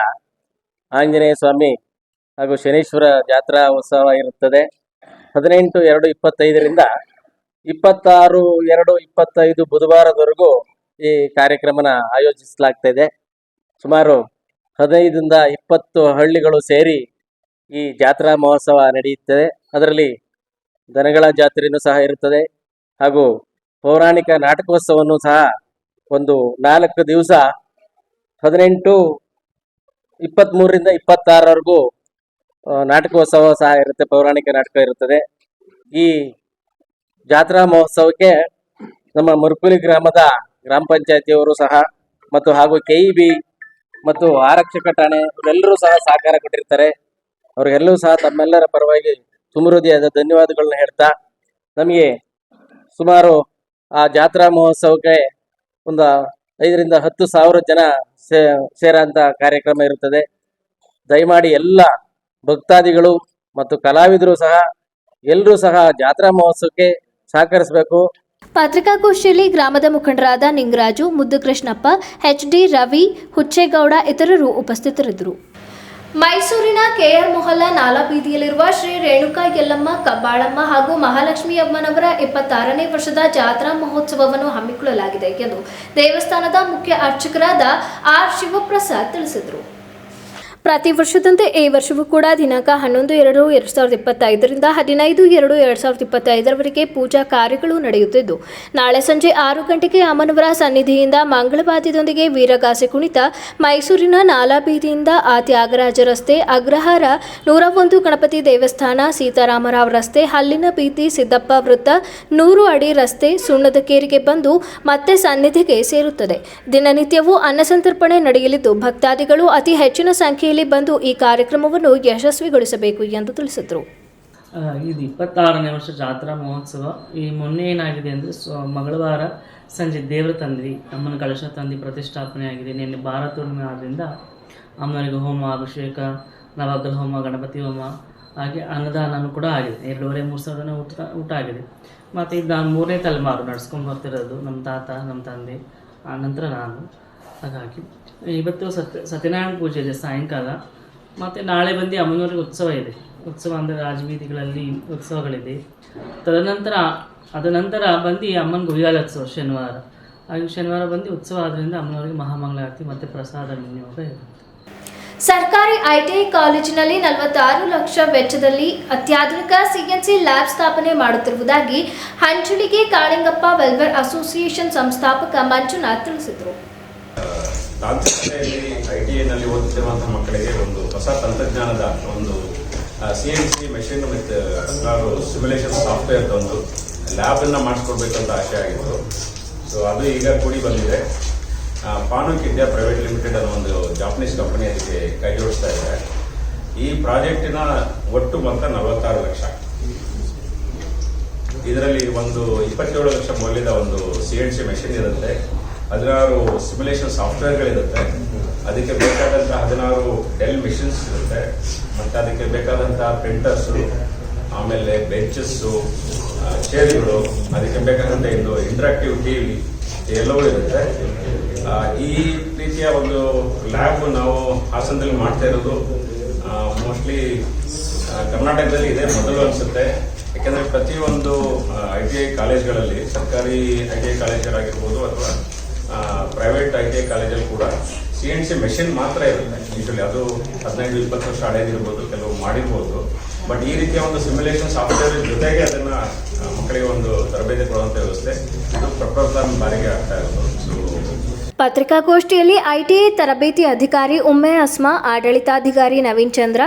ಆಂಜನೇಯ ಸ್ವಾಮಿ ಹಾಗೂ ಶನೀಶ್ವರ ಜಾತ್ರಾ ಉತ್ಸವ ಇರುತ್ತದೆ. ಹದಿನೆಂಟು, ಎರಡು, ಇಪ್ಪತ್ತೈದರಿಂದ ಇಪ್ಪತ್ತಾರು, ಎರಡು, ಇಪ್ಪತ್ತೈದು ಬುಧವಾರದವರೆಗೂ ಈ ಕಾರ್ಯಕ್ರಮನ ಆಯೋಜಿಸಲಾಗ್ತಾ ಇದೆ. ಸುಮಾರು ಹದಿನೈದರಿಂದ ಇಪ್ಪತ್ತು ಹಳ್ಳಿಗಳು ಸೇರಿ ಈ ಜಾತ್ರಾ ಮಹೋತ್ಸವ ನಡೆಯುತ್ತದೆ. ಅದರಲ್ಲಿ ದನಗಳ ಜಾತ್ರೆಯೂ ಸಹ ಇರುತ್ತದೆ ಹಾಗೂ ಪೌರಾಣಿಕ ನಾಟಕೋತ್ಸವವನ್ನು ಸಹ ಒಂದು ನಾಲ್ಕು ದಿವಸ ಹದಿನೆಂಟು ಇಪ್ಪತ್ತ್ಮೂರರಿಂದ ಇಪ್ಪತ್ತಾರವರೆಗೂ ನಾಟಕೋತ್ಸವ ಸಹ ಇರುತ್ತೆ, ಪೌರಾಣಿಕ ನಾಟಕ ಇರುತ್ತದೆ. ಈ ಜಾತ್ರಾ ಮಹೋತ್ಸವಕ್ಕೆ ನಮ್ಮ ಮರುಕುಲಿ ಗ್ರಾಮದ ಗ್ರಾಮ ಪಂಚಾಯತಿಯವರು ಸಹ ಮತ್ತು ಹಾಗೂ ಕೆ ಇ ಬಿ ಮತ್ತು ಆರಕ್ಷಕ ಠಾಣೆ ಇವರೆಲ್ಲರೂ ಸಹ ಸಹಕಾರ ಕೊಟ್ಟಿರ್ತಾರೆ. ಅವ್ರಿಗೆಲ್ಲರೂ ಸಹ ತಮ್ಮೆಲ್ಲರ ಪರವಾಗಿ ಸುಮೃದಿಯಾದ ಧನ್ಯವಾದಗಳನ್ನ ಹೇಳ್ತಾ ನಮಗೆ ಸುಮಾರು ಆ ಜಾತ್ರಾ ಮಹೋತ್ಸವಕ್ಕೆ ಒಂದು ಐದರಿಂದ ಹತ್ತು ಸಾವಿರ ಜನ ಸೇ ಸೇರೋಂಥ ಕಾರ್ಯಕ್ರಮ ಇರುತ್ತದೆ. ದಯಮಾಡಿ ಎಲ್ಲ ಭಕ್ತಾದಿಗಳು ಮತ್ತು ಕಲಾವಿದರು ಸಹ ಎಲ್ಲರೂ ಸಹ ಜಾತ್ರಾ ಮಹೋತ್ಸವಕ್ಕೆ ಸಹಕರಿಸಬೇಕು. ಪತ್ರಿಕಾಗೋಷ್ಠಿಯಲ್ಲಿ ಗ್ರಾಮದ ಮುಖಂಡರಾದ ನಿಂಗರಾಜು, ಮುದ್ದುಕೃಷ್ಣಪ್ಪ, ಎಚ್ ಡಿ ರವಿ, ಹುಚ್ಚೇಗೌಡ ಇತರರು ಉಪಸ್ಥಿತರಿದ್ದರು. ಮೈಸೂರಿನ ಕೆಆರ್ ಮೊಹಲ್ಲಾ ನಾಲಾ ಬೀದಿಯಲ್ಲಿರುವ ಶ್ರೀ ರೇಣುಕಾ ಯಲ್ಲಮ್ಮ, ಕಬ್ಬಾಳಮ್ಮ ಹಾಗೂ ಮಹಾಲಕ್ಷ್ಮಿ ಅಮ್ಮನವರ ಇಪ್ಪತ್ತಾರನೇ ವರ್ಷದ ಜಾತ್ರಾ ಮಹೋತ್ಸವವನ್ನು ಹಮ್ಮಿಕೊಳ್ಳಲಾಗಿದೆ ಎಂದು ದೇವಸ್ಥಾನದ ಮುಖ್ಯ ಅರ್ಚಕರಾದ ಆರ್. ಶಿವಪ್ರಸಾದ್ ತಿಳಿಸಿದರು. ಪ್ರತಿ ವರ್ಷದಂತೆ ಈ ವರ್ಷವೂ ಕೂಡ ದಿನಾಂಕ ಹನ್ನೊಂದು, ಎರಡು ಎರಡು ಸಾವಿರದ ಇಪ್ಪತ್ತೈದರಿಂದ ಹದಿನೈದು, ಎರಡು ಎರಡು ಸಾವಿರದ ಇಪ್ಪತ್ತೈದರವರೆಗೆ ಪೂಜಾ ಕಾರ್ಯಗಳು ನಡೆಯುತ್ತಿದ್ದು, ನಾಳೆ ಸಂಜೆ ಆರು ಗಂಟೆಗೆ ಅಮ್ಮನವರ ಸನ್ನಿಧಿಯಿಂದ ಮಂಗಳವಾದ್ಯದೊಂದಿಗೆ ವೀರಗಾಸೆ ಕುಣಿತ, ಮೈಸೂರಿನ ನಾಲಾ ಬೀದಿಯಿಂದ ಆ ತ್ಯಾಗರಾಜ ರಸ್ತೆ, ಅಗ್ರಹಾರ ನೂರ ಒಂದು ಗಣಪತಿ ದೇವಸ್ಥಾನ, ಸೀತಾರಾಮರಾವ್ ರಸ್ತೆ, ಹಲ್ಲಿನ ಬೀದಿ, ಸಿದ್ದಪ್ಪ ವೃತ್ತ, ನೂರು ಅಡಿ ರಸ್ತೆ ಸುಣ್ಣದ ಕೇರಿಗೆ ಬಂದು ಮತ್ತೆ ಸನ್ನಿಧಿಗೆ ಸೇರುತ್ತದೆ. ದಿನನಿತ್ಯವೂ ಅನ್ನಸಂತರ್ಪಣೆ ನಡೆಯಲಿದ್ದು, ಭಕ್ತಾದಿಗಳು ಅತಿ ಹೆಚ್ಚಿನ ಸಂಖ್ಯೆಯಲ್ಲಿ ಬಂದು ಈ ಕಾರ್ಯಕ್ರಮವನ್ನು ಯಶಸ್ವಿಗೊಳಿಸಬೇಕು ಎಂದು ತಿಳಿಸಿದರು. ಇದು ಇಪ್ಪತ್ತಾರನೇ ವರ್ಷ ಜಾತ್ರಾ ಮಹೋತ್ಸವ. ಈ ಮೊನ್ನೆ ಏನಾಗಿದೆ ಅಂದರೆ ಸೊ ಮಂಗಳವಾರ ಸಂಜೆ ದೇವರ ತಂದ್ರಿ ಅಮ್ಮನ ಕಳಶ ತಂದಿ ಪ್ರತಿಷ್ಠಾಪನೆ ಆಗಿದೆ. ನಿನ್ನೆ ಭಾರತ ಹುಣ್ಣಿಮೆ ಆದ್ದರಿಂದ ಅಮ್ಮನಿಗೆ ಹೋಮ, ಅಭಿಷೇಕ ನವಗ್ರಹ ಹೋಮ, ಗಣಪತಿ ಹೋಮ, ಹಾಗೆ ಅನ್ನದಾನನೂ ಕೂಡ ಆಗಿದೆ. ಎರಡೂವರೆ, ಮೂರು ಸಾವಿರ ಜನ ಊಟ ಊಟ ಆಗಿದೆ. ಮತ್ತು ಇದು ನಾನು ಮೂರನೇ ತಲೆಮಾರು ನಡ್ಸ್ಕೊಂಡು ಬರ್ತಿರೋದು ನಮ್ಮ ತಾತ, ನಮ್ಮ ತಂದೆ. ಆ ನಂತರ ನಾನು. ಹಾಗಾಗಿ ಇವತ್ತು ಸತ್ಯ, ಸತ್ಯನಾರಾಯಣ ಪೂಜೆ ಇದೆ, ಸಾಯಂಕಾಲ. ಮತ್ತು ನಾಳೆ ಬಂದು ಅಮ್ಮನವರಿಗೆ ಉತ್ಸವ ಇದೆ. ಉತ್ಸವ ಅಂದರೆ ರಾಜಬೀದಿಗಳಲ್ಲಿ ಉತ್ಸವಗಳಿದೆ. ತದನಂತರ ಅದ ನಂತರ ಬಂದು ಅಮ್ಮನ ಉತ್ಸವ ಶನಿವಾರ. ಹಾಗೆ ಶನಿವಾರ ಬಂದು ಉತ್ಸವ ಆದ್ದರಿಂದ ಅಮ್ಮನವರಿಗೆ ಮಹಾಮಂಗಳಾರತಿ ಮತ್ತು ಪ್ರಸಾದ ವಿನಿಯೋಗ ಇರುತ್ತೆ. ಸರ್ಕಾರಿ ಐಟಿಐ ಕಾಲೇಜಿನಲ್ಲಿ ನಲವತ್ತಾರು ಲಕ್ಷ ವೆಚ್ಚದಲ್ಲಿ ಅತ್ಯಾಧುನಿಕ ಸಿಎನ್ಸಿ ಲ್ಯಾಬ್ ಸ್ಥಾಪನೆ ಮಾಡುತ್ತಿರುವುದಾಗಿ ಹಂಚುಳಿಗೆ ಕಾಳಿಂಗಪ್ಪ ವೆಲ್ಫೇರ್ ಅಸೋಸಿಯೇಷನ್ ಸಂಸ್ಥಾಪಕ ಮಂಜುನಾಥ್ ತಿಳಿಸಿದರು. ತಾಂತ್ರಿಕತೆಯಲ್ಲಿ ಐ ಟಿ ಐನಲ್ಲಿ ಓದುತ್ತಿರುವಂತಹ ಮಕ್ಕಳಿಗೆ ಒಂದು ಹೊಸ ತಂತ್ರಜ್ಞಾನದ ಒಂದು C N C machine with simulation software ಒಂದು ಲ್ಯಾಬ್ ಅನ್ನ ಮಾಡಿಸ್ಕೊಡ್ಬೇಕಂತ ಆಸೆ ಆಗಿತ್ತು. ಸೊ ಅದು ಈಗ ಕೂಡಿ ಬಂದಿದೆ. ಪಾನುಕ್ ಇಂಡಿಯಾ ಪ್ರೈವೇಟ್ ಲಿಮಿಟೆಡ್ ಅನ್ನೋ ಒಂದು ಜಾಪನೀಸ್ ಕಂಪನಿ ಅದಕ್ಕೆ ಕೈ ಜೋಡಿಸ್ತಾ ಇದೆ ಈ ಪ್ರಾಜೆಕ್ಟಿನ ಒಟ್ಟು ಮೊತ್ತ ನಲವತ್ತಾರು ಲಕ್ಷ. ಇದರಲ್ಲಿ ಒಂದು ಇಪ್ಪತ್ತೇಳು ಲಕ್ಷ ಮೌಲ್ಯದ ಒಂದು ಸಿ ಎನ್ ಸಿ ಮೆಷಿನ್ ಇರುತ್ತೆ. ಹದಿನಾರು ಸಿಮ್ಯುಲೇಷನ್ ಸಾಫ್ಟ್ವೇರ್ಗಳಿರುತ್ತೆ ಅದಕ್ಕೆ ಬೇಕಾದಂತಹ ಹದಿನಾರು ಡೆಲ್ ಮಿಷಿನ್ಸ್ ಇರುತ್ತೆ. ಮತ್ತೆ ಅದಕ್ಕೆ ಬೇಕಾದಂತಹ ಪ್ರಿಂಟರ್ಸು ಆಮೇಲೆ ಬೆಂಚಸ್ಸು ಚೇರ್ಗಳು ಅದಕ್ಕೆ ಬೇಕಾದಂಥ ಇದು ಇಂಟ್ರಾಕ್ಟಿವ್ ಟಿವಿ ಎಲ್ಲವೂ ಇರುತ್ತೆ. ಈ ರೀತಿಯ ಒಂದು ಲ್ಯಾಬ್ ನಾವು ಹಾಸನದಲ್ಲಿ ಮಾಡ್ತಾ ಇರೋದು ಮೋಸ್ಟ್ಲಿ ಕರ್ನಾಟಕದಲ್ಲಿ ಇದೆ ಮೊದಲು ಅನಿಸುತ್ತೆ. ಯಾಕೆಂದ್ರೆ ಪ್ರತಿಯೊಂದು ಐ ಟಿ ಐ ಕಾಲೇಜ್ಗಳಲ್ಲಿ ಸರ್ಕಾರಿ ಐ ಟಿ ಐ ಕಾಲೇಜ್ಗಳಾಗಿರ್ಬೋದು ಅಥವಾ ಪ್ರೈವೇಟ್ ಐ ಟಿ ಐ ಕಾಲೇಜಲ್ಲಿ ಕೂಡ ಸಿ ಎನ್ ಸಿ ಮೆಷಿನ್ ಮಾತ್ರ ಇರುತ್ತೆ. ಯೂಶಲಿ ಅದು ಹದಿನೈದು, ಇಪ್ಪತ್ತು ವರ್ಷ ಹಳೇದಿರ್ಬೋದು, ಕೆಲವು ಮಾಡಿರ್ಬೋದು. ಬಟ್ ಈ ರೀತಿಯ ಒಂದು ಸಿಮ್ಯುಲೇಷನ್ ಸಾಫ್ಟ್ವೇರ್ ಜೊತೆಗೆ ಅದನ್ನು ಮಕ್ಕಳಿಗೆ ಒಂದು ತರಬೇತಿ ಕೊಡುವಂಥ ವ್ಯವಸ್ಥೆ ಇದು ಪ್ರಪ್ರಥಮ ಬಾರಿಗೆ ಆಗ್ತಾ ಇರೋದು. ಸೊ ಪತ್ರಿಕಾಗೋಷ್ಠಿಯಲ್ಲಿ ಐಟಿಐ ತರಬೇತಿ ಅಧಿಕಾರಿ ಉಮ್ಮೆ ಅಸ್ಮಾ, ಆಡಳಿತಾಧಿಕಾರಿ ನವೀನ್ ಚಂದ್ರ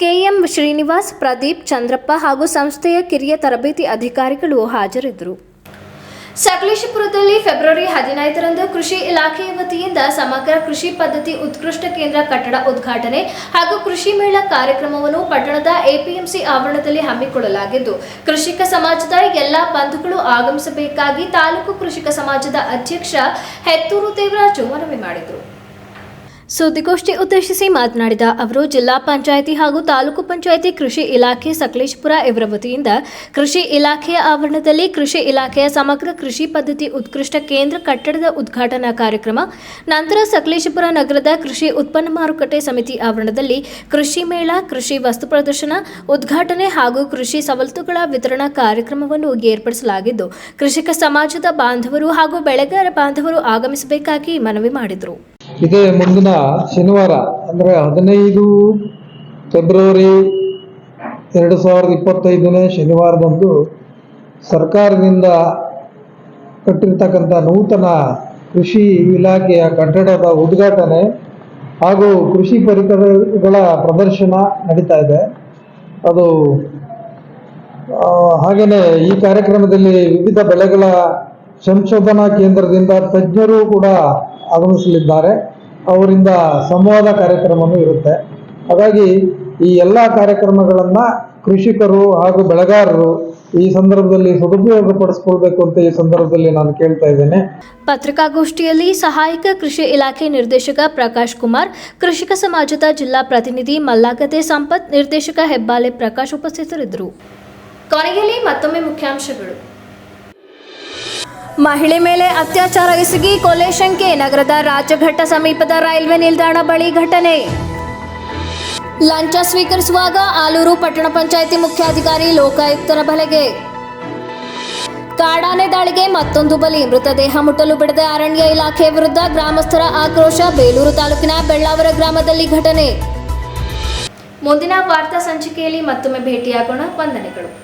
ಕೆಎಂ ಶ್ರೀನಿವಾಸ್, ಪ್ರದೀಪ್ ಚಂದ್ರಪ್ಪ ಹಾಗೂ ಸಂಸ್ಥೆಯ ಕಿರಿಯ ತರಬೇತಿ ಅಧಿಕಾರಿಗಳು ಹಾಜರಿದ್ದರು. ಸಕಲೇಶಪುರದಲ್ಲಿ ಫೆಬ್ರವರಿ ಹದಿನೈದರಂದು ಕೃಷಿ ಇಲಾಖೆಯ ವತಿಯಿಂದ ಸಮಗ್ರ ಕೃಷಿ ಪದ್ಧತಿ ಉತ್ಕೃಷ್ಟ ಕೇಂದ್ರ ಕಟ್ಟಡ ಉದ್ಘಾಟನೆ ಹಾಗೂ ಕೃಷಿ ಮೇಳ ಕಾರ್ಯಕ್ರಮವನ್ನು ಪಟ್ಟಣದ ಎಪಿಎಂಸಿ ಆವರಣದಲ್ಲಿ ಹಮ್ಮಿಕೊಳ್ಳಲಾಗಿದ್ದು, ಕೃಷಿಕ ಸಮಾಜದ ಎಲ್ಲಾ ಬಂಧುಗಳು ಆಗಮಿಸಬೇಕಾಗಿ ತಾಲೂಕು ಕೃಷಿಕ ಸಮಾಜದ ಅಧ್ಯಕ್ಷ ಹೆತ್ತೂರು ದೇವರಾಜು ಮನವಿ ಮಾಡಿದರು. ಸುದ್ದಿಗೋಷ್ಠಿ ಉದ್ದೇಶಿಸಿ ಮಾತನಾಡಿದ ಅವರು, ಜಿಲ್ಲಾ ಪಂಚಾಯಿತಿ ಹಾಗೂ ತಾಲೂಕು ಪಂಚಾಯಿತಿ ಕೃಷಿ ಇಲಾಖೆ ಸಕಲೇಶಪುರ ಇವರ ವತಿಯಿಂದ ಕೃಷಿ ಇಲಾಖೆಯ ಆವರಣದಲ್ಲಿ ಕೃಷಿ ಇಲಾಖೆಯ ಸಮಗ್ರ ಕೃಷಿ ಪದ್ಧತಿ ಉತ್ಕೃಷ್ಟ ಕೇಂದ್ರ ಕಟ್ಟಡದ ಉದ್ಘಾಟನಾ ಕಾರ್ಯಕ್ರಮ, ನಂತರ ಸಕಲೇಶಪುರ ನಗರದ ಕೃಷಿ ಉತ್ಪನ್ನ ಮಾರುಕಟ್ಟೆ ಸಮಿತಿ ಆವರಣದಲ್ಲಿ ಕೃಷಿ ಮೇಳ, ಕೃಷಿ ವಸ್ತು ಪ್ರದರ್ಶನ, ಉದ್ಘಾಟನೆ ಹಾಗೂ ಕೃಷಿ ಸವಲತ್ತುಗಳ ವಿತರಣಾ ಕಾರ್ಯಕ್ರಮವನ್ನು ಏರ್ಪಡಿಸಲಾಗಿದ್ದು, ಕೃಷಿಕ ಸಮಾಜದ ಬಾಂಧವರು ಹಾಗೂ ಬೆಳೆಗಾರ ಬಾಂಧವರು ಆಗಮಿಸಬೇಕಾಗಿ ಮನವಿ ಮಾಡಿದರು. ಇದೇ ಮುಂದಿನ ಶನಿವಾರ, ಅಂದರೆ ಹದಿನೈದು ಫೆಬ್ರವರಿ ಎರಡು ಸಾವಿರದ ಇಪ್ಪತ್ತೈದನೇ ಶನಿವಾರದಂದು ಸರ್ಕಾರದಿಂದ ಕಟ್ಟಿರ್ತಕ್ಕಂಥ ನೂತನ ಕೃಷಿ ಇಲಾಖೆಯ ಕಟ್ಟಡದ ಉದ್ಘಾಟನೆ ಹಾಗೂ ಕೃಷಿ ಪರಿಕರಗಳ ಪ್ರದರ್ಶನ ನಡೀತಾ ಇದೆ. ಅದು ಹಾಗೆಯೇ ಈ ಕಾರ್ಯಕ್ರಮದಲ್ಲಿ ವಿವಿಧ ಬೆಳೆಗಳ ಸಂಶೋಧನಾ ಕೇಂದ್ರದಿಂದ ತಜ್ಞರು ಕೂಡ ಆಗಮಿಸಲಿದ್ದಾರೆ. ಅವರಿಂದ ಸಂವಾದ ಕಾರ್ಯಕ್ರಮವೂ ಇರುತ್ತೆ. ಹಾಗಾಗಿ ಈ ಎಲ್ಲ ಕಾರ್ಯಕ್ರಮಗಳನ್ನು ಕೃಷಿಕರು ಹಾಗೂ ಬೆಳೆಗಾರರು ಈ ಸಂದರ್ಭದಲ್ಲಿ ಸದುಪಯೋಗ ಪಡಿಸ್ಕೊಳ್ಬೇಕು ಅಂತ ಈ ಸಂದರ್ಭದಲ್ಲಿ ನಾನು ಕೇಳ್ತಾ ಇದ್ದೇನೆ. ಪತ್ರಿಕಾಗೋಷ್ಠಿಯಲ್ಲಿ ಸಹಾಯಕ ಕೃಷಿ ಇಲಾಖೆ ನಿರ್ದೇಶಕ ಪ್ರಕಾಶ್ ಕುಮಾರ್, ಕೃಷಿಕ ಸಮಾಜದ ಜಿಲ್ಲಾ ಪ್ರತಿನಿಧಿ ಮಲ್ಲಾಗದೆ ಸಂಪತ್, ನಿರ್ದೇಶಕ ಹೆಬ್ಬಾಲೆ ಪ್ರಕಾಶ್ ಉಪಸ್ಥಿತರಿದ್ದರು. ಕೊನೆಯಲ್ಲಿ ಮತ್ತೊಮ್ಮೆ ಮುಖ್ಯಾಂಶಗಳು. ಮಹಿಳೆ ಮೇಲೆ ಅತ್ಯಾಚಾರ ಎಸಗಿ ಕೊಲೆ ಶಂಕೆ, ನಗರದ ರಾಜಘಟ್ಟ ಸಮೀಪದ ರೈಲ್ವೆ ನಿಲ್ದಾಣ ಬಳಿ ಘಟನೆ. ಲಂಚ ಸ್ವೀಕರಿಸುವಾಗ ಆಲೂರು ಪಟ್ಟಣ ಪಂಚಾಯಿತಿ ಮುಖ್ಯಾಧಿಕಾರಿ, ಲೋಕಾಯುಕ್ತರ ಬಲೆಗೆ. ಕಾಡಾನೆ ದಾಳಿಗೆ ಮತ್ತೊಂದು ಬಲಿ, ಮೃತದೇಹ ಮುಟ್ಟಲು ಬಿಡದೆ ಅರಣ್ಯ ಇಲಾಖೆ ವಿರುದ್ಧ ಗ್ರಾಮಸ್ಥರ ಆಕ್ರೋಶ, ಬೇಲೂರು ತಾಲೂಕಿನ ಬೆಳ್ಳಾವರ ಗ್ರಾಮದಲ್ಲಿ ಘಟನೆ. ಮುಂದಿನ ವಾರ್ತಾ ಸಂಚಿಕೆಯಲ್ಲಿ ಮತ್ತೊಮ್ಮೆ ಭೇಟಿಯಾಗೋಣ. ವಂದನೆಗಳು.